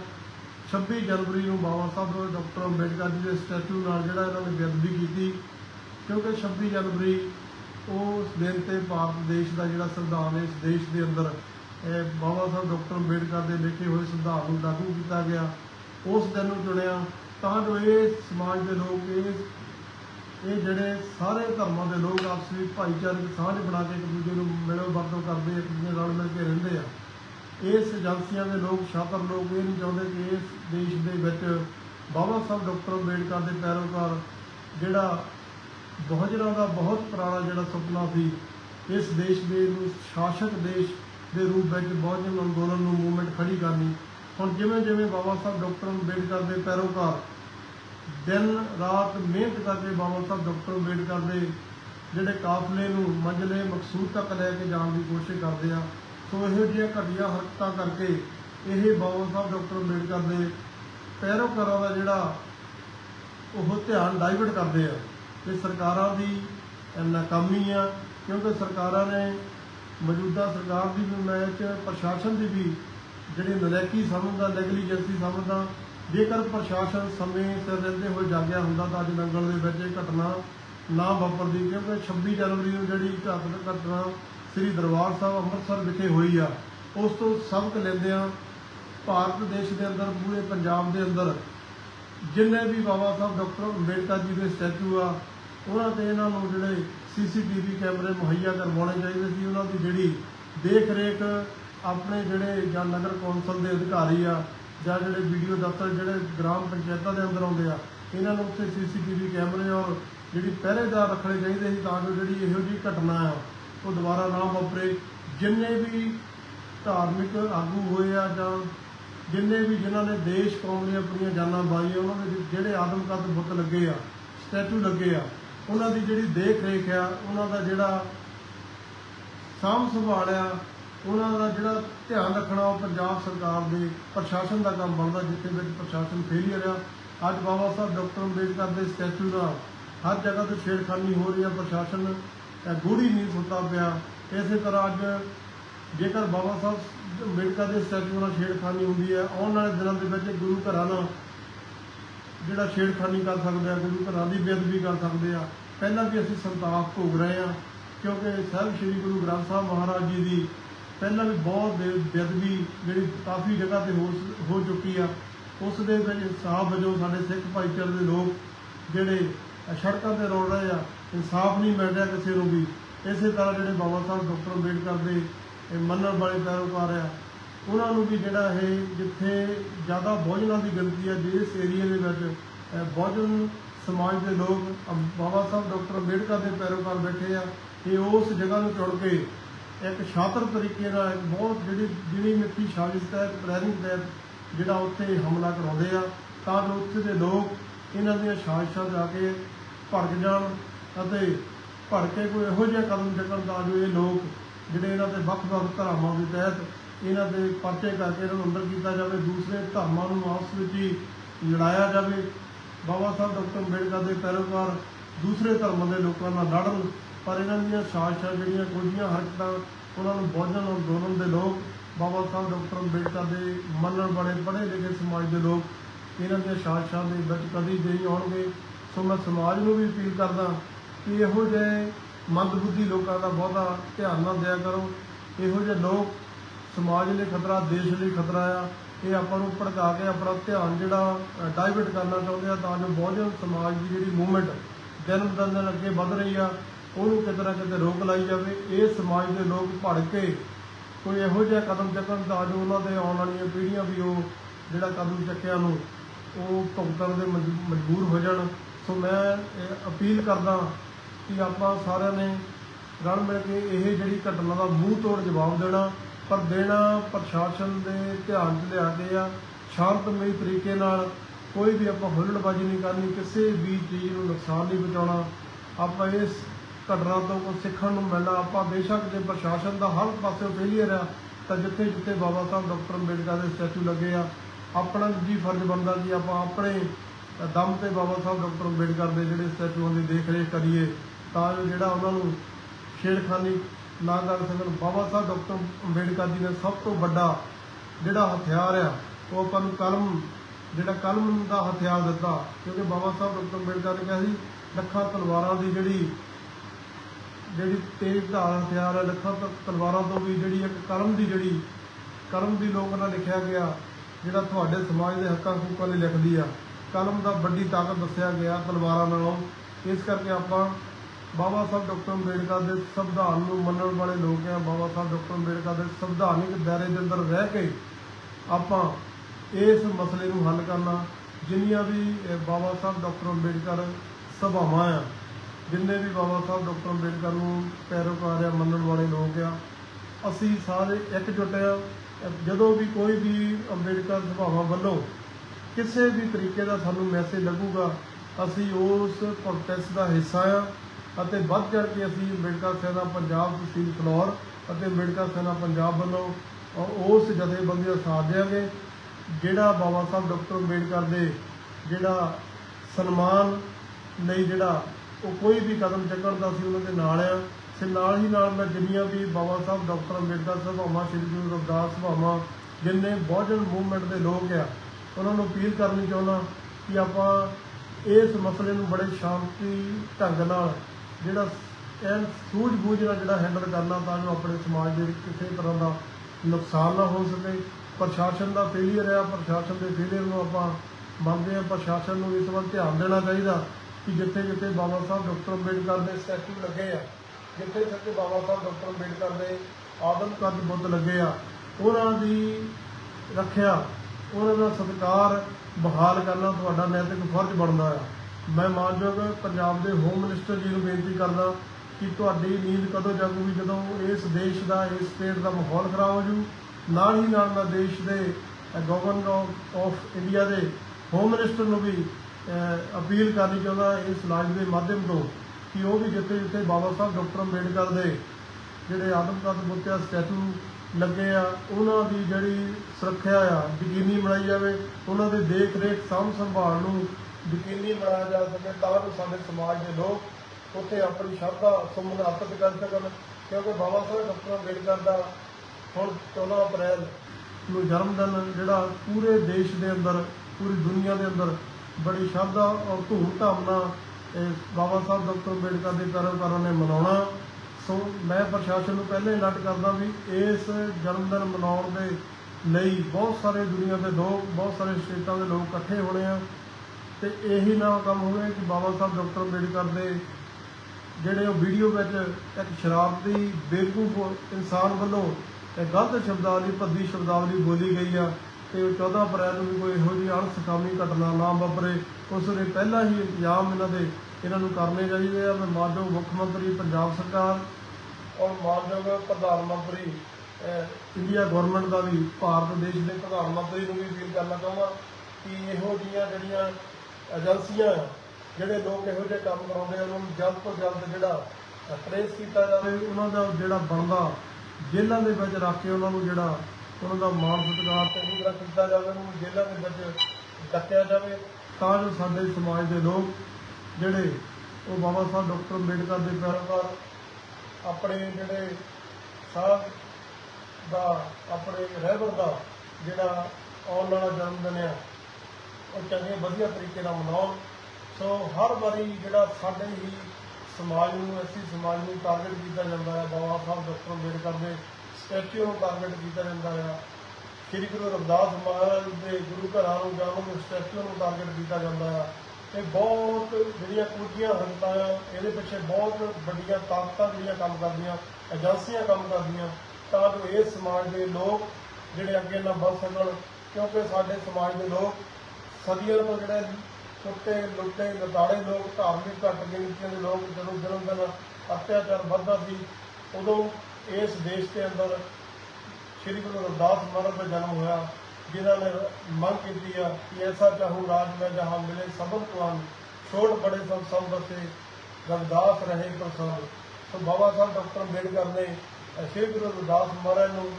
26 ਜਨਵਰੀ ਨੂੰ ਬਾਬਾ ਸਾਹਿਬ ਡਾਕਟਰ ਅੰਬੇਡਕਰ ਜੀ ਦੇ ਸਟੈਚੂ ਨਾਲ ਜਿਹੜਾ ਇਹਨਾਂ ਨੇ ਬੇਅਦਬੀ ਕੀਤੀ, ਕਿਉਂਕਿ 26 ਜਨਵਰੀ ਉਸ ਦਿਨ ਤੇ ਭਾਰਤ ਦੇਸ਼ ਦਾ ਜਿਹੜਾ ਸੰਵਿਧਾਨ ਹੈ, ਇਸ ਦੇਸ਼ ਦੇ ਅੰਦਰ ਬਾਬਾ ਸਾਹਿਬ ਡਾਕਟਰ ਅੰਬੇਡਕਰ ਦੇ ਲਿਖੇ ਹੋਏ ਸੰਵਿਧਾਨ ਨੂੰ ਲਾਗੂ ਕੀਤਾ ਗਿਆ। ਉਸ ਦਿਨ ਨੂੰ ਚੁਣਿਆ। ਤਾਂ ਜੋ ਇਹ ਸਮਾਜ ਦੇ ਲੋਕ ਇਸ ਇਹ ਜਿਹੜੇ ਸਾਰੇ ਧਰਮਾਂ ਦੇ ਲੋਕ ਆਪਸ ਵਿੱਚ ਭਾਈਚਾਰਕ ਸਾਂਝ ਬਣਾ ਕੇ ਇੱਕ ਦੂਜੇ ਨੂੰ ਮਿਲੋ ਵਰਤੋਂ ਕਰਦੇ ਇੱਕ ਦੂਜੇ ਨਾਲ ਮਿਲ ਕੇ ਰਹਿੰਦੇ ਆ। ਇਸ ਏਜੰਸੀਆਂ ਦੇ ਲੋਕ ਸ਼ਾਤਰ ਲੋਕ ਇਹ ਨਹੀਂ ਚਾਹੁੰਦੇ ਕਿ ਇਸ ਦੇਸ਼ ਦੇ ਵਿੱਚ ਬਾਬਾ ਸਾਹਿਬ ਡਾਕਟਰ ਅੰਬੇਡਕਰ ਦੇ ਪੈਰੋਕਾਰ ਜਿਹੜਾ ਬਹੁਜਨਾਂ ਦਾ ਬਹੁਤ ਪੁਰਾਣਾ ਜਿਹੜਾ ਸੁਪਨਾ ਸੀ, ਇਸ ਦੇਸ਼ ਦੇ ਨੂੰ ਸ਼ਾਸਕ ਦੇਸ਼ ਦੇ ਰੂਪ ਵਿੱਚ ਬਹੁਜਨ ਅੰਦੋਲਨ ਨੂੰ ਮੂਵਮੈਂਟ ਖੜੀ ਕਰਨੀ। ਹੁਣ ਜਿਵੇਂ ਜਿਵੇਂ ਬਾਬਾ ਸਾਹਿਬ ਡਾਕਟਰ ਅੰਬੇਡਕਰ ਦੇ ਪੈਰੋਕਾਰ ਦਿਨ ਰਾਤ ਮਿਹਨਤ ਕਰਕੇ ਬਾਬਾ ਸਾਹਿਬ ਡਾਕਟਰ ਅੰਬੇਡਕਰ ਦੇ ਜਿਹੜੇ ਕਾਫਲੇ ਨੂੰ ਮੰਜ਼ਲੇ ਮਕਸੂਦ ਤੱਕ ਲੈ ਕੇ ਜਾਣ ਦੀ ਕੋਸ਼ਿਸ਼ ਕਰਦੇ ਆ, ਸੋ ਇਹੋ ਜਿਹੀਆਂ ਘਟੀਆਂ ਹਰਕਤਾਂ ਕਰਕੇ ਇਹ ਬਾਬਾ ਸਾਹਿਬ ਡਾਕਟਰ ਅੰਬੇਡਕਰ ਦੇ ਪੈਰੋਕਾਰਾਂ ਦਾ ਜਿਹੜਾ ਉਹ ਧਿਆਨ ਡਾਈਵਰਟ ਕਰਦੇ ਆ, ਤੇ ਸਰਕਾਰਾਂ ਦੀ ਨਾਕਾਮੀ ਆ, ਕਿਉਂਕਿ ਸਰਕਾਰਾਂ ਨੇ ਮੌਜੂਦਾ ਸਰਕਾਰ ਦੀ ਵੀ ਮੈਂ 'ਚ, ਪ੍ਰਸ਼ਾਸਨ ਦੀ ਵੀ ਜਿਹੜੀ ਨਲੈਕੀ ਸਮਝਦਾ ਨੈਗਲੀਜੈਂਸੀ ਸਮਝਦਾ ਜੇਕਰ ਪ੍ਰਸ਼ਾਸਨ ਸਮੇਂ ਸਿਰ ਰਹਿੰਦੇ ਹੋਏ ਜਾਗਿਆ ਹੁੰਦਾ ਤਾਂ ਅੱਜ ਨੰਗਲ ਦੇ ਵਿੱਚ ਇਹ ਘਟਨਾ ਨਾ ਵਾਪਰਦੀ, ਕਿਉਂਕਿ 26 ਜਨਵਰੀ ਨੂੰ ਜਿਹੜੀ ਘਟ- ਘਟਨਾ ਸ੍ਰੀ ਦਰਬਾਰ ਸਾਹਿਬ ਅੰਮ੍ਰਿਤਸਰ ਵਿਖੇ ਹੋਈ ਆ, ਉਸ ਤੋਂ ਸਬਕ ਲੈਂਦੇ ਆ ਭਾਰਤ ਦੇਸ਼ ਦੇ ਅੰਦਰ, ਪੂਰੇ ਪੰਜਾਬ ਦੇ ਅੰਦਰ। ਜਿੰਨੇ ਵੀ ਬਾਬਾ ਸਾਹਿਬ ਡਾਕਟਰ ਅੰਬੇਡਕਰ ਜੀ ਦੇ ਸਟੈਚੂ ਆ, ਉਹਨਾਂ ਤੇ ਇਹਨਾਂ ਨੂੰ ਜਿਹੜੇ ਸੀਸੀਟੀਵੀ ਕੈਮਰੇ ਮੁਹੱਈਆ ਕਰਵਾਉਣੇ ਚਾਹੀਦੇ ਸੀ। ਉਹਨਾਂ ਦੀ ਜਿਹੜੀ ਦੇਖ ਰੇਖ ਆਪਣੇ ਜਿਹੜੇ ਜਾਂ ਨਗਰ ਕੌਂਸਲ ਦੇ ਅਧਿਕਾਰੀ ਆ ਜਾਂ ਜਿਹੜੇ ਵੀਡੀਓ ਦਫ਼ਤਰ ਜਿਹੜੇ ਗ੍ਰਾਮ ਪੰਚਾਇਤਾਂ ਦੇ ਅੰਦਰ ਆਉਂਦੇ ਆ, ਇਹਨਾਂ ਨੂੰ ਉੱਥੇ ਸੀਸੀਟੀਵੀ ਕੈਮਰੇ ਔਰ ਜਿਹੜੀ ਪਹਿਰੇਦਾਰ ਰੱਖਣੇ ਚਾਹੀਦੇ ਸੀ ਤਾਂ ਜੋ ਜਿਹੜੀ ਇਹੋ ਜਿਹੀ ਘਟਨਾ ਆ, ਉਹ ਦੁਬਾਰਾ ਨਾ ਵਾਪਰੇ। ਜਿੰਨੇ ਵੀ ਧਾਰਮਿਕ ਆਗੂ ਹੋਏ ਆ ਜਾਂ ਜਿੰਨੇ ਵੀ ਜਿਨ੍ਹਾਂ ਨੇ ਦੇਸ਼ ਕੌਮ ਲਈ ਆਪਣੀਆਂ ਜਾਨਾਂ ਬਾਈਆਂ, ਉਹਨਾਂ ਦੇ ਜਿਹੜੇ ਆਦਮਕਦ ਬੁੱਤ ਲੱਗੇ ਆ, ਸਟੈਚੂ ਲੱਗੇ ਆ, ਉਹਨਾਂ ਦੀ ਜਿਹੜੀ ਦੇਖ ਰੇਖ ਆ, ਉਹਨਾਂ ਦਾ ਜਿਹੜਾ ਸਾਂਭ ਸੰਭਾਲ ਆ ਉਹਨਾਂ ਦਾ ਜਿਹੜਾ ਧਿਆਨ ਰੱਖਣਾ ਉਹ ਪੰਜਾਬ ਸਰਕਾਰ ਦੇ ਪ੍ਰਸ਼ਾਸਨ ਦਾ ਕੰਮ ਬਣਦਾ, ਜਿੱਥੇ ਵਿੱਚ ਪ੍ਰਸ਼ਾਸਨ ਫੇਲੀਅਰ ਆ ਅੱਜ ਬਾਬਾ ਸਾਹਿਬ ਡਾਕਟਰ ਅੰਬੇਡਕਰ ਦੇ ਸਟੈਚੂ ਦਾ ਹਰ ਜਗ੍ਹਾ ਤੇ ਛੇੜਖਾਨੀ ਹੋ ਰਹੀ ਆ, ਪ੍ਰਸ਼ਾਸਨ ਅਹ ਗੂੜੀ ਨਹੀਂ ਸੁੱਤਾ ਪਿਆ। ਇਸੇ ਤਰ੍ਹਾਂ ਅੱਜ ਜੇਕਰ ਬਾਬਾ ਸਾਹਿਬ ਅੰਬੇਡਕਰ ਦੇ ਸਟੈਚੂ ਨਾਲ ਛੇੜਖਾਨੀ ਹੁੰਦੀ ਹੈ ਆਉਣ ਵਾਲੇ ਦਿਨਾਂ ਦੇ ਵਿੱਚ ਗੁਰੂ ਘਰਾਂ ਨਾਲ ਜਿਹੜਾ ਛੇੜਖਾਨੀ ਕਰ ਸਕਦੇ ਆ, ਗੁਰੂ ਘਰਾਂ ਦੀ ਬੇਅਦਬੀ ਕਰ ਸਕਦੇ ਆ। ਪਹਿਲਾਂ ਵੀ ਅਸੀਂ ਸੰਤਾਪ ਭੋਗ ਰਹੇ ਆ, ਕਿਉਂਕਿ ਸਾਹਿਬ ਸ੍ਰੀ ਗੁਰੂ ਗ੍ਰੰਥ ਸਾਹਿਬ ਮਹਾਰਾਜ ਜੀ ਦੀ ਪਹਿਲਾਂ ਵੀ ਬਹੁਤ ਬੇ- ਬੇਅਦਬੀ ਜਿਹੜੀ ਕਾਫੀ ਜਗ੍ਹਾ ਤੇ ਹੋ ਹੋ ਚੁੱਕੀ ਆ। ਉਸ ਦੇ ਵਿੱਚ ਇਨਸਾਫ ਵਜੋਂ ਸਾਡੇ ਸਿੱਖ ਭਾਈਚਾਰੇ ਦੇ ਲੋਕ ਜਿਹੜੇ ਸੜਕਾਂ ਤੇ ਰੋੜ ਰਹੇ ਆ ਇਨਸਾਫ ਨਹੀਂ ਮਿਲ ਰਿਹਾ ਕਿਸੇ ਨੂੰ ਵੀ। ਇਸੇ ਤਰ੍ਹਾਂ ਜਿਹੜੇ ਬਾਬਾ ਸਾਹਿਬ ਡਾਕਟਰ ਅੰਬੇਡਕਰ ਦੇ ਇਹ ਮੰਨਣ ਵਾਲੇ ਪੈਰੋਕਾਰ ਆ ਉਹਨਾਂ ਨੂੰ ਵੀ ਜਿਹੜਾ ਇਹ ਜਿੱਥੇ ਜ਼ਿਆਦਾ ਬਹੁਜਨਾਂ ਦੀ ਗਿਣਤੀ ਆ ਜਿਸ ਏਰੀਆ ਦੇ ਵਿੱਚ ਅਹ, ਬਹੁਜਨ ਸਮਾਜ ਦੇ ਲੋਕ ਬਾਬਾ ਸਾਹਿਬ ਡਾਕਟਰ ਅੰਬੇਡਕਰ ਦੇ ਪੈਰੋਕਾਰ ਬੈਠੇ ਆ ਇਹ ਉਸ ਜਗ੍ਹਾ ਨੂੰ ਚੁਣ ਕੇ ਇੱਕ ਸ਼ਾਤਰ ਤਰੀਕੇ ਨਾਲ ਇੱਕ ਬਹੁਤ ਜਿਹੜੀ ਜਿਹੜੀ ਮਿੱਠੀ ਸਾਜ਼ਿਸ਼ ਤਹਿਤ ਪਲੈਨਿੰਗ ਤਹਿਤ ਜਿਹੜਾ ਉੱਥੇ ਹਮਲਾ ਕਰਾਉਂਦੇ ਆ, ਤਾਂ ਜੋ ਉੱਥੇ ਦੇ ਲੋਕ ਇਹਨਾਂ ਦੀਆਂ ਸਾਜ਼ਿਸ਼ਾਂ ਜਾ ਕੇ ਭੜਕ ਜਾਣ ਅਤੇ ਭੜ ਕੇ ਕੋਈ ਇਹੋ ਜਿਹਾ ਕਦਮ ਚੱਕਣ ਤਾਂ ਜੋ ਇਹ ਲੋਕ ਜਿਹੜੇ ਇਹਨਾਂ ਦੇ ਵੱਖ-ਵੱਖ ਧਰਮਾਂ ਦੇ ਤਹਿਤ ਇਹਨਾਂ ਦੇ ਪਰਚੇ ਕਰਕੇ ਇਹਨਾਂ ਨੂੰ ਅੰਦਰ ਕੀਤਾ ਜਾਵੇ, ਦੂਸਰੇ ਧਰਮਾਂ ਨੂੰ ਆਪਸ ਵਿੱਚ ਹੀ ਲੜਾਇਆ ਜਾਵੇ। ਬਾਬਾ ਸਾਹਿਬ ਡਾਕਟਰ ਅੰਬੇਡਕਰ ਦੇ ਪੈਰੋਕਾਰ ਦੂਸਰੇ ਧਰਮਾਂ ਦੇ ਲੋਕਾਂ ਨਾਲ ਲੜਨ ਪਰ ਇਹਨਾਂ ਦੀਆਂ ਸਾਜ਼ਿਸ਼ਾਂ ਜਿਹੜੀਆਂ ਕੁਝੀਆਂ ਹਰਕਤਾਂ ਉਹਨਾਂ ਨੂੰ ਬਹੁਜਨ ਅੰਦੋਲਨ ਦੇ ਲੋਕ ਬਾਬਾ ਸਾਹਿਬ ਡਾਕਟਰ ਅੰਬੇਡਕਰ ਦੇ ਮੰਨਣ ਵਾਲੇ ਪੜ੍ਹੇ ਲਿਖੇ ਸਮਾਜ ਦੇ ਲੋਕ ਇਹਨਾਂ ਦੀਆਂ ਸਾਜ਼ਿਸ਼ਾਂ ਦੇ ਵਿੱਚ ਕਦੀ ਨਹੀਂ ਆਉਣਗੇ। ਸੋ ਮੈਂ ਸਮਾਜ ਨੂੰ ਵੀ ਅਪੀਲ ਕਰਦਾ ਕਿ ਇਹੋ ਜਿਹੇ ਮੰਦਬੁੱਧੀ ਲੋਕਾਂ ਦਾ ਬਹੁਤਾ ਧਿਆਨ ਨਾ ਦਿਆ ਕਰੋ। ਇਹੋ ਜਿਹੇ ਲੋਕ ਸਮਾਜ ਲਈ ਖਤਰਾ, ਦੇਸ਼ ਲਈ ਖਤਰਾ ਆ। ਇਹ ਆਪਾਂ ਨੂੰ ਭੜਕਾ ਕੇ ਆਪਣਾ ਧਿਆਨ ਜਿਹੜਾ ਡਾਇਵਰਟ ਕਰਨਾ ਚਾਹੁੰਦੇ ਆ ਤਾਂ ਜੋ ਬਹੁਜਨ ਸਮਾਜ ਦੀ ਜਿਹੜੀ ਮੂਵਮੈਂਟ ਦਿਨ ਬਦਨ ਦਿਨ ਅੱਗੇ ਵਧ ਰਹੀ ਆ। ਉਹਨੂੰ ਕਿਤੇ ਨਾ ਕਿਤੇ ਰੋਕ ਲਾਈ ਜਾਵੇ, ਇਹ ਸਮਾਜ ਦੇ ਲੋਕ ਭੜ ਕੇ ਕੋਈ ਇਹੋ ਜਿਹਾ ਕਦਮ ਚੱਕਣ ਤਾਂ ਜੋ ਉਹਨਾਂ ਦੇ ਆਉਣ ਵਾਲੀਆਂ ਪੀੜ੍ਹੀਆਂ ਵੀ ਉਹ ਜਿਹੜਾ ਕਦਮ ਚੱਕਿਆ ਨੂੰ, ਉਹ ਭੁਗਤਣ ਦੇ ਮਜ- ਮਜਬੂਰ ਹੋ ਜਾਣ। ਸੋ ਮੈਂ ਇਹ ਅਪੀਲ ਕਰਦਾ ਕਿ ਆਪਾਂ ਸਾਰਿਆਂ ਨੇ ਰਲ ਮਿਲ ਕੇ ਇਹ ਜਿਹੜੀ ਘਟਨਾ ਦਾ ਮੂੰਹ ਤੋੜ ਜਵਾਬ ਦੇਣਾ, ਪਰ ਦੇਣਾ ਪ੍ਰਸ਼ਾਸਨ ਦੇ ਧਿਆਨ 'ਚ ਲਿਆ ਕੇ ਆ, ਸ਼ਾਂਤਮਈ ਤਰੀਕੇ ਨਾਲ ਕੋਈ ਵੀ ਆਪਾਂ ਹੁੱਲੜਬਾਜ਼ੀ ਨਹੀਂ ਕਰਨੀ, ਕਿਸੇ ਵੀ ਚੀਜ਼ ਨੂੰ ਨੁਕਸਾਨ ਨਹੀਂ ਪਹੁੰਚਾਉਣਾ। ਆਪਾਂ ਇਸ ਘਟਨਾ ਤੋਂ ਕੁਝ ਸਿੱਖਣ ਨੂੰ ਮਿਲਣਾ ਆਪਾਂ ਬੇਸ਼ੱਕ ਜੇ ਪ੍ਰਸ਼ਾਸਨ ਦਾ ਹਰ ਪਾਸੇ ਫੇਲੀਅਰ ਆ, ਤਾਂ ਜਿੱਥੇ ਜਿੱਥੇ ਬਾਬਾ ਸਾਹਿਬ ਡਾਕਟਰ ਅੰਬੇਡਕਰ ਦੇ ਸਟੈਚੂ ਲੱਗੇ ਆ, ਆਪਣਾ ਜੀ ਫਰਜ਼ ਬਣਦਾ ਜੀ ਆਪਾਂ ਆਪਣੇ ਦਮ ਤੇ ਬਾਬਾ ਸਾਹਿਬ ਡਾਕਟਰ ਅੰਬੇਡਕਰ ਦੇ ਜਿਹੜੇ ਸਟੈਚੂਆਂ ਦੀ ਦੇਖ ਰੇਖ ਕਰੀਏ, ਤਾਂ ਜੋ ਜਿਹੜਾ ਉਹਨਾਂ ਨੂੰ ਛੇੜਖਾਨੀ ਨਾ ਕਰ ਸਕਣ। ਬਾਬਾ ਸਾਹਿਬ ਡਾਕਟਰ ਅੰਬੇਡਕਰ ਜੀ ਨੇ ਸਭ ਤੋਂ ਵੱਡਾ ਜਿਹੜਾ ਹਥਿਆਰ ਆ, ਉਹ ਆਪਾਂ ਨੂੰ ਕਲਮ, ਜਿਹੜਾ ਕਲਮ ਦਾ ਹਥਿਆਰ ਦਿੱਤਾ, ਕਿਉਂਕਿ ਬਾਬਾ ਸਾਹਿਬ ਡਾਕਟਰ ਅੰਬੇਡਕਰ ਨੇ ਕਿਹਾ ਸੀ, ਲੱਖਾਂ ਤਲਵਾਰਾਂ ਦੀ ਜਿਹੜੀ ਜਿਹੜੀ ਤੇਜ਼ ਧਾਰ ਹਥਿਆਰ ਹੈ ਲੱਖਾਂ ਤ- ਤਲਵਾਰਾਂ ਤੋਂ ਵੀ ਜਿਹੜੀ ਇੱਕ ਕਰਮ ਦੀ ਜਿਹੜੀ, ਕਰਮ ਦੀ ਲੋਕ ਨਾਲ ਲਿਖਿਆ ਗਿਆ, ਜਿਹੜਾ ਤੁਹਾਡੇ ਸਮਾਜ ਦੇ ਹੱਕਾਂ ਹਕੂਕਾਂ ਲਈ ਲਿਖਦੀ ਆ। ਕਲਮ ਦਾ ਵੱਡੀ ਤਾਕਤ ਦੱਸਿਆ ਗਿਆ ਤਲਵਾਰਾਂ ਨਾਲੋਂ। ਇਸ ਕਰਕੇ ਆਪਾਂ ਬਾਬਾ ਸਾਹਿਬ ਡਾਕਟਰ ਅੰਬੇਡਕਰ ਦੇ ਸੰਵਿਧਾਨ ਨੂੰ ਮੰਨਣ ਵਾਲੇ ਲੋਕ ਆ, ਬਾਬਾ ਸਾਹਿਬ ਡਾਕਟਰ ਅੰਬੇਡਕਰ ਦੇ ਸੰਵਿਧਾਨਿਕ ਦਾਇਰੇ ਦੇ ਅੰਦਰ ਰਹਿ ਕੇ ਆਪਾਂ ਇਸ ਮਸਲੇ ਨੂੰ ਹੱਲ ਕਰਨਾ। ਜਿੰਨੀਆਂ ਵੀ ਬਾਬਾ ਸਾਹਿਬ ਡਾਕਟਰ ਅੰਬੇਡਕਰ ਸਭਾਵਾਂ ਆ ਜਿੰਨੇ ਵੀ ਬਾਬਾ ਸਾਹਿਬ, ਡਾਕਟਰ ਅੰਬੇਡਕਰ ਨੂੰ ਪੈਰੋਕਾਰ ਆ, ਮੰਨਣ ਵਾਲੇ ਲੋਕ ਆ, ਅਸੀਂ ਸਾਰੇ ਇਕਜੁੱਟ ਆ। ਜਦੋਂ ਵੀ ਕੋਈ ਵੀ ਅੰਬੇਡਕਰ ਸਭਾਵਾਂ ਵੱਲੋਂ ਕਿਸੇ ਵੀ ਤਰੀਕੇ ਦਾ ਸਾਨੂੰ ਮੈਸੇਜ ਲੱਗੂਗਾ, ਅਸੀਂ ਉਸ ਪ੍ਰੋਟੈਸਟ ਦਾ ਹਿੱਸਾ ਆ ਅਤੇ ਵੱਧ ਚੜ੍ਹ ਕੇ ਅਸੀਂ ਅੰਬੇਡਕਰ ਸੈਨਾ ਪੰਜਾਬ ਤਹਿਸੀਲ ਫਲੋਰ ਅਤੇ ਅੰਬੇਡਕਰ ਸੈਨਾ ਪੰਜਾਬ ਵੱਲੋਂ ਉਸ ਜਥੇਬੰਦੀ ਦਾ ਸਾਥ ਦੇਵਾਂਗੇ ਜਿਹੜਾ ਬਾਬਾ ਸਾਹਿਬ, ਡਾਕਟਰ ਅੰਬੇਡਕਰ ਦੇ ਜਿਹੜਾ ਸਨਮਾਨ ਲਈ ਜਿਹੜਾ ਉਹ ਕੋਈ ਵੀ ਕਦਮ ਚੱਕਣ ਦਾ ਅਸੀਂ ਉਹਨਾਂ ਦੇ ਨਾਲ ਆ। ਤੇ ਨਾਲ ਹੀ ਨਾਲ ਮੈਂ ਜਿੰਨੀਆਂ ਵੀ ਬਾਬਾ ਸਾਹਿਬ ਡਾਕਟਰ ਅੰਬੇਦਕਰ ਸਭਾਵਾਂ, ਸ਼੍ਰੀ ਗੁਰੂ ਰਵਿਦਾਸ ਸਭਾਵਾਂ, ਜਿੰਨੇ ਬਹੁਜਨ ਮੂਵਮੈਂਟ ਦੇ ਲੋਕ ਆ, ਉਹਨਾਂ ਨੂੰ ਅਪੀਲ ਕਰਨੀ ਚਾਹੁੰਦਾ ਕਿ ਆਪਾਂ ਇਸ ਮਸਲੇ ਨੂੰ ਬੜੇ ਸ਼ਾਂਤੀ ਢੰਗ ਨਾਲ ਜਿਹੜਾ ਐਨ ਸੂਝ-ਬੂਝ ਨਾਲ ਜਿਹੜਾ ਹੈਂਡਲ ਕਰਨਾ ਤਾਂ ਜੋ ਆਪਣੇ ਸਮਾਜ ਦੇ ਵਿੱਚ ਕਿਸੇ ਤਰ੍ਹਾਂ ਦਾ ਨੁਕਸਾਨ ਨਾ ਹੋ ਸਕੇ। ਪ੍ਰਸ਼ਾਸਨ ਦਾ ਫੇਲੀਅਰ ਆ, ਪ੍ਰਸ਼ਾਸਨ ਦੇ ਫੇਲੀਅਰ ਨੂੰ ਆਪਾਂ ਮੰਨਦੇ ਹਾਂ ਪ੍ਰਸ਼ਾਸਨ ਨੂੰ ਇਸ ਵੱਲ ਧਿਆਨ ਦੇਣਾ ਚਾਹੀਦਾ। ਕਿ ਜਿੱਥੇ ਜਿੱਥੇ ਬਾਬਾ ਸਾਹਿਬ ਡਾਕਟਰ ਅੰਬੇਡਕਰ ਦੇ ਸਟੈਚੂ ਲੱਗੇ ਆ, ਜਿੱਥੇ ਜਿੱਥੇ ਬਾਬਾ ਸਾਹਿਬ ਡਾਕਟਰ ਅੰਬੇਡਕਰ ਦੇ ਆਦਮਕਦ ਬੁੱਧ ਲੱਗੇ ਆ, ਉਹਨਾਂ ਦੀ ਰੱਖਿਆ, ਉਹਨਾਂ ਦਾ ਸਤਿਕਾਰ ਬਹਾਲ ਕਰਨਾ ਤੁਹਾਡਾ ਨੈਤਿਕ ਫਰਜ਼ ਬਣਦਾ ਆ। ਮੈਂ ਮਾਨਯੋਗ ਪੰਜਾਬ ਦੇ ਹੋਮ ਮਿਨਿਸਟਰ ਜੀ ਨੂੰ ਬੇਨਤੀ ਕਰਦਾ ਕਿ ਤੁਹਾਡੀ ਨੀਂਦ ਕਦੋਂ ਜਾਗੂਗੀ? ਜਦੋਂ ਇਸ ਦੇਸ਼ ਦਾ, ਇਸ ਸਟੇਟ ਦਾ ਮਾਹੌਲ ਖਰਾਬ ਹੋ ਜੂ, ਨਾਲ ਹੀ ਨਾਲ ਮੈਂ ਦੇਸ਼ ਦੇ ਗਵਰਨਰ ਆਫ ਇੰਡੀਆ ਦੇ ਹੋਮ ਮਿਨਿਸਟਰ ਨੂੰ ਵੀ ਅਪੀਲ ਕਰਨੀ ਚਾਹੁੰਦਾ ਇਸ ਲਾਈਵ ਦੇ ਮਾਧਿਅਮ ਤੋਂ ਕਿ ਉਹ ਵੀ ਜਿੱਥੇ ਜਿੱਥੇ ਬਾਬਾ ਸਾਹਿਬ ਡਾਕਟਰ ਅੰਬੇਡਕਰ ਦੇ ਜਿਹੜੇ ਆਦਮਕਦ ਬੁੱਤਿਆ ਸਟੈਚੂ ਲੱਗੇ ਆ, ਉਹਨਾਂ ਦੀ ਜਿਹੜੀ ਸੁਰੱਖਿਆ ਆ, ਯਕੀਨੀ ਬਣਾਈ ਜਾਵੇ, ਉਹਨਾਂ ਦੇ ਦੇਖ ਰੇਖ ਸਾਂਭ ਸੰਭਾਲ ਨੂੰ ਯਕੀਨੀ ਬਣਾਇਆ ਜਾ ਸਕੇ, ਤਾਂ ਕਿ ਸਾਡੇ ਸਮਾਜ ਦੇ ਲੋਕ ਉੱਥੇ ਆਪਣੀ ਸ਼ਰਧਾ ਸੁਮਨ ਕਰ ਸਕਣ, ਕਿਉਂਕਿ ਬਾਬਾ ਸਾਹਿਬ ਡਾਕਟਰ ਅੰਬੇਡਕਰ ਦਾ ਹੁਣ 14 ਅਪ੍ਰੈਲ ਨੂੰ ਜਨਮ ਦਿਨ ਜਿਹੜਾ ਪੂਰੇ ਦੇਸ਼ ਦੇ ਅੰਦਰ, ਪੂਰੀ ਦੁਨੀਆ ਦੇ ਅੰਦਰ ਬੜੀ ਸ਼ਰਧਾ ਔਰ ਧੂਮ-ਧਾਮ ਨਾਲ ਇਹ ਬਾਬਾ ਸਾਹਿਬ ਡਾਕਟਰ ਅੰਬੇਡਕਰ ਦੇ ਪੈਰੋਕਾਰਾਂ ਨੇ ਮਨਾਉਣਾ। ਸੋ ਮੈਂ ਪ੍ਰਸ਼ਾਸਨ ਨੂੰ ਪਹਿਲੇ ਅਲਰਟ ਕਰਦਾ ਵੀ ਇਸ ਜਨਮ ਦਿਨ ਮਨਾਉਣ ਦੇ ਲਈ ਬਹੁਤ ਸਾਰੇ ਦੁਨੀਆ ਦੇ ਲੋਕ, ਬਹੁਤ ਸਾਰੇ ਸਟੇਟਾਂ ਦੇ ਲੋਕ ਇਕੱਠੇ ਹੋਣੇ ਆ ਤੇ ਇਹੀ ਨਾ ਕੰਮ ਹੋਵੇ ਕਿ ਬਾਬਾ ਸਾਹਿਬ ਡਾਕਟਰ ਅੰਬੇਡਕਰ ਦੇ ਜਿਹੜੇ ਉਹ ਵੀਡੀਓ ਵਿੱਚ ਇੱਕ ਸ਼ਰਾਰਤੀ ਬੇਵਕੂਫ ਇਨਸਾਨ ਵੱਲੋਂ ਇਹ ਗਲਤ ਸ਼ਬਦਾਵਲੀ, ਭੱਦੀ ਸ਼ਬਦਾਵਲੀ ਬੋਲੀ ਗਈ ਆ। ਤੇ ਉਹ 14 ਅਪ੍ਰੈਲ ਨੂੰ ਵੀ ਕੋਈ ਇਹੋ ਜਿਹੀ ਅਣਸਕਾਮੀ ਘਟਨਾ ਨਾ ਵਾਪਰੇ, ਉਸ ਲਈ ਪਹਿਲਾਂ ਹੀ ਇੰਤਜ਼ਾਮ ਇਹਨਾਂ ਦੇ, ਇਹਨਾਂ ਨੂੰ ਕਰਨੇ ਚਾਹੀਦੇ ਆ। ਮੈਂ ਮਾਨਯੋਗ ਮੁੱਖ ਮੰਤਰੀ, ਪੰਜਾਬ ਸਰਕਾਰ ਔਰ ਮਾਨਯੋਗ ਪ੍ਰਧਾਨ ਮੰਤਰੀ ਇੰਡੀਆ ਗਵਰਨਮੈਂਟ ਦਾ ਵੀ, ਭਾਰਤ ਦੇਸ਼ ਦੇ ਪ੍ਰਧਾਨ ਮੰਤਰੀ ਨੂੰ ਵੀ ਅਪੀਲ ਕਰਨਾ ਚਾਹੁੰਦਾ ਕਿ ਇਹੋ ਜਿਹੀਆਂ ਜਿਹੜੀਆਂ ਏਜੰਸੀਆਂ, ਜਿਹੜੇ ਲੋਕ ਇਹੋ ਜਿਹੇ ਕੰਮ ਕਰਾਉਂਦੇ ਆ, ਉਹਨਾਂ ਨੂੰ ਜਲਦ ਤੋਂ ਜਲਦ ਜਿਹੜਾ ਟ੍ਰੇਸ ਕੀਤਾ ਜਾਵੇ, ਉਹਨਾਂ ਦਾ ਜਿਹੜਾ ਬਣਦਾ, ਜੇਲ੍ਹਾਂ ਦੇ ਵਿੱਚ ਰੱਖ ਕੇ ਉਹਨਾਂ ਨੂੰ ਜਿਹੜਾ ਉਹਨਾਂ ਦਾ ਮਾਣ ਸਤਿਕਾਰ ਚੰਗੀ ਤਰ੍ਹਾਂ ਕੀਤਾ ਜਾਵੇ, ਉਹਨਾਂ ਨੂੰ ਜੇਲ੍ਹਾਂ ਦੇ ਵਿੱਚ ਡੱਕਿਆ ਜਾਵੇ, ਤਾਂ ਜੋ ਸਾਡੇ ਸਮਾਜ ਦੇ ਲੋਕ ਜਿਹੜੇ ਉਹ ਬਾਬਾ ਸਾਹਿਬ ਡਾਕਟਰ ਅੰਬੇਡਕਰ ਦੇ ਪੈਰੋਕਾਰ ਆਪਣੇ ਜਿਹੜੇ ਸਾਹਿਬ ਦਾ, ਆਪਣੇ ਰਹਿਬਰ ਦਾ ਜਿਹੜਾ ਆਉਣ ਵਾਲਾ ਜਨਮ ਦਿਨ ਆ, ਉਹ ਚੰਗੇ ਵਧੀਆ ਤਰੀਕੇ ਨਾਲ ਮਨਾਉਣ। ਸੋ ਹਰ ਵਾਰੀ ਜਿਹੜਾ ਸਾਡੇ ਹੀ ਸਮਾਜ ਨੂੰ, ਅਸੀਂ ਸਮਾਜ ਨੂੰ ਟਾਰਗੇਟ ਕੀਤਾ ਜਾਂਦਾ ਹੈ, ਬਾਬਾ ਸਾਹਿਬ ਡਾਕਟਰ ਅੰਬੇਡਕਰ ਦੇ ਸਟੈਚੂ ਨੂੰ ਟਾਰਗੇਟ ਕੀਤਾ ਜਾਂਦਾ ਆ। ਸ੍ਰੀ ਗੁਰੂ ਰਵਿਦਾਸ ਮਹਾਰਾਜ ਦੇ ਗੁਰੂ ਘਰਾਂ ਨੂੰ ਜਾਂ ਉਹਨਾਂ ਦੇ ਸਟੈਚੂ ਨੂੰ ਟਾਰਗੇਟ ਕੀਤਾ ਜਾਂਦਾ ਆ। ਇਹ ਬਹੁਤ ਜਿਹੜੀਆਂ ਕੁਝੀਆਂ ਹਰਕਤਾਂ ਆ, ਇਹਦੇ ਪਿੱਛੇ ਬਹੁਤ ਵੱਡੀਆਂ ਤਾਕਤਾਂ ਜਿਹੜੀਆਂ ਕੰਮ ਕਰਦੀਆਂ, ਏਜੰਸੀਆਂ ਕੰਮ ਕਰਦੀਆਂ, ਤਾਂ ਜੋ ਇਹ ਸਮਾਜ ਦੇ ਲੋਕ ਜਿਹੜੇ ਅੱਗੇ ਨਾ ਵੱਧ ਸਕਣ, ਕਿਉਂਕਿ ਸਾਡੇ ਸਮਾਜ ਦੇ ਲੋਕ ਸਦੀਆਂ ਤੋਂ ਜਿਹੜੇ ਕੁੱਤੇ ਲੁੱਟੇ ਲਤਾੜੇ ਲੋਕ, ਧਾਰਮਿਕ ਘੱਟ ਗਿਣਤੀਆਂ ਦੇ ਲੋਕ ਜਦੋਂ ਜਨਮ ਦਿਨ ਅਤਿਆਚਾਰ ਵੱਧਦਾ ਸੀ, ਉਦੋਂ ਇਸ ਦੇਸ਼ ਦੇ ਅੰਦਰ ਸ਼੍ਰੀ ਗੁਰੂ ਰਵਿਦਾਸ ਮਹਾਰਾਜ ਦਾ ਜਨਮ ਹੋਇਆ, ਜਿਨ੍ਹਾਂ ਨੇ ਮੰਗ ਕੀਤੀ ਆ ਕਿ ਐਸਾ ਚਾਹੂ ਰਾਜ ਮੈਂ ਜਹਾਂ ਮਿਲੇ ਸਬਨ ਕੁਆਨ ਛੋੜ ਬੜੇ ਸਭ ਸਭ ਬਸੇ ਰਵਿਦਾਸ ਰਹੇ ਪ੍ਰਸੰਨ ਸੋ ਬਾਬਾ ਸਾਹਿਬ, ਡਾਕਟਰ ਅੰਬੇਡਕਰ ਨੇ ਸ਼੍ਰੀ ਗੁਰੂ ਰਵਿਦਾਸ ਮਹਾਰਾਜ ਨੂੰ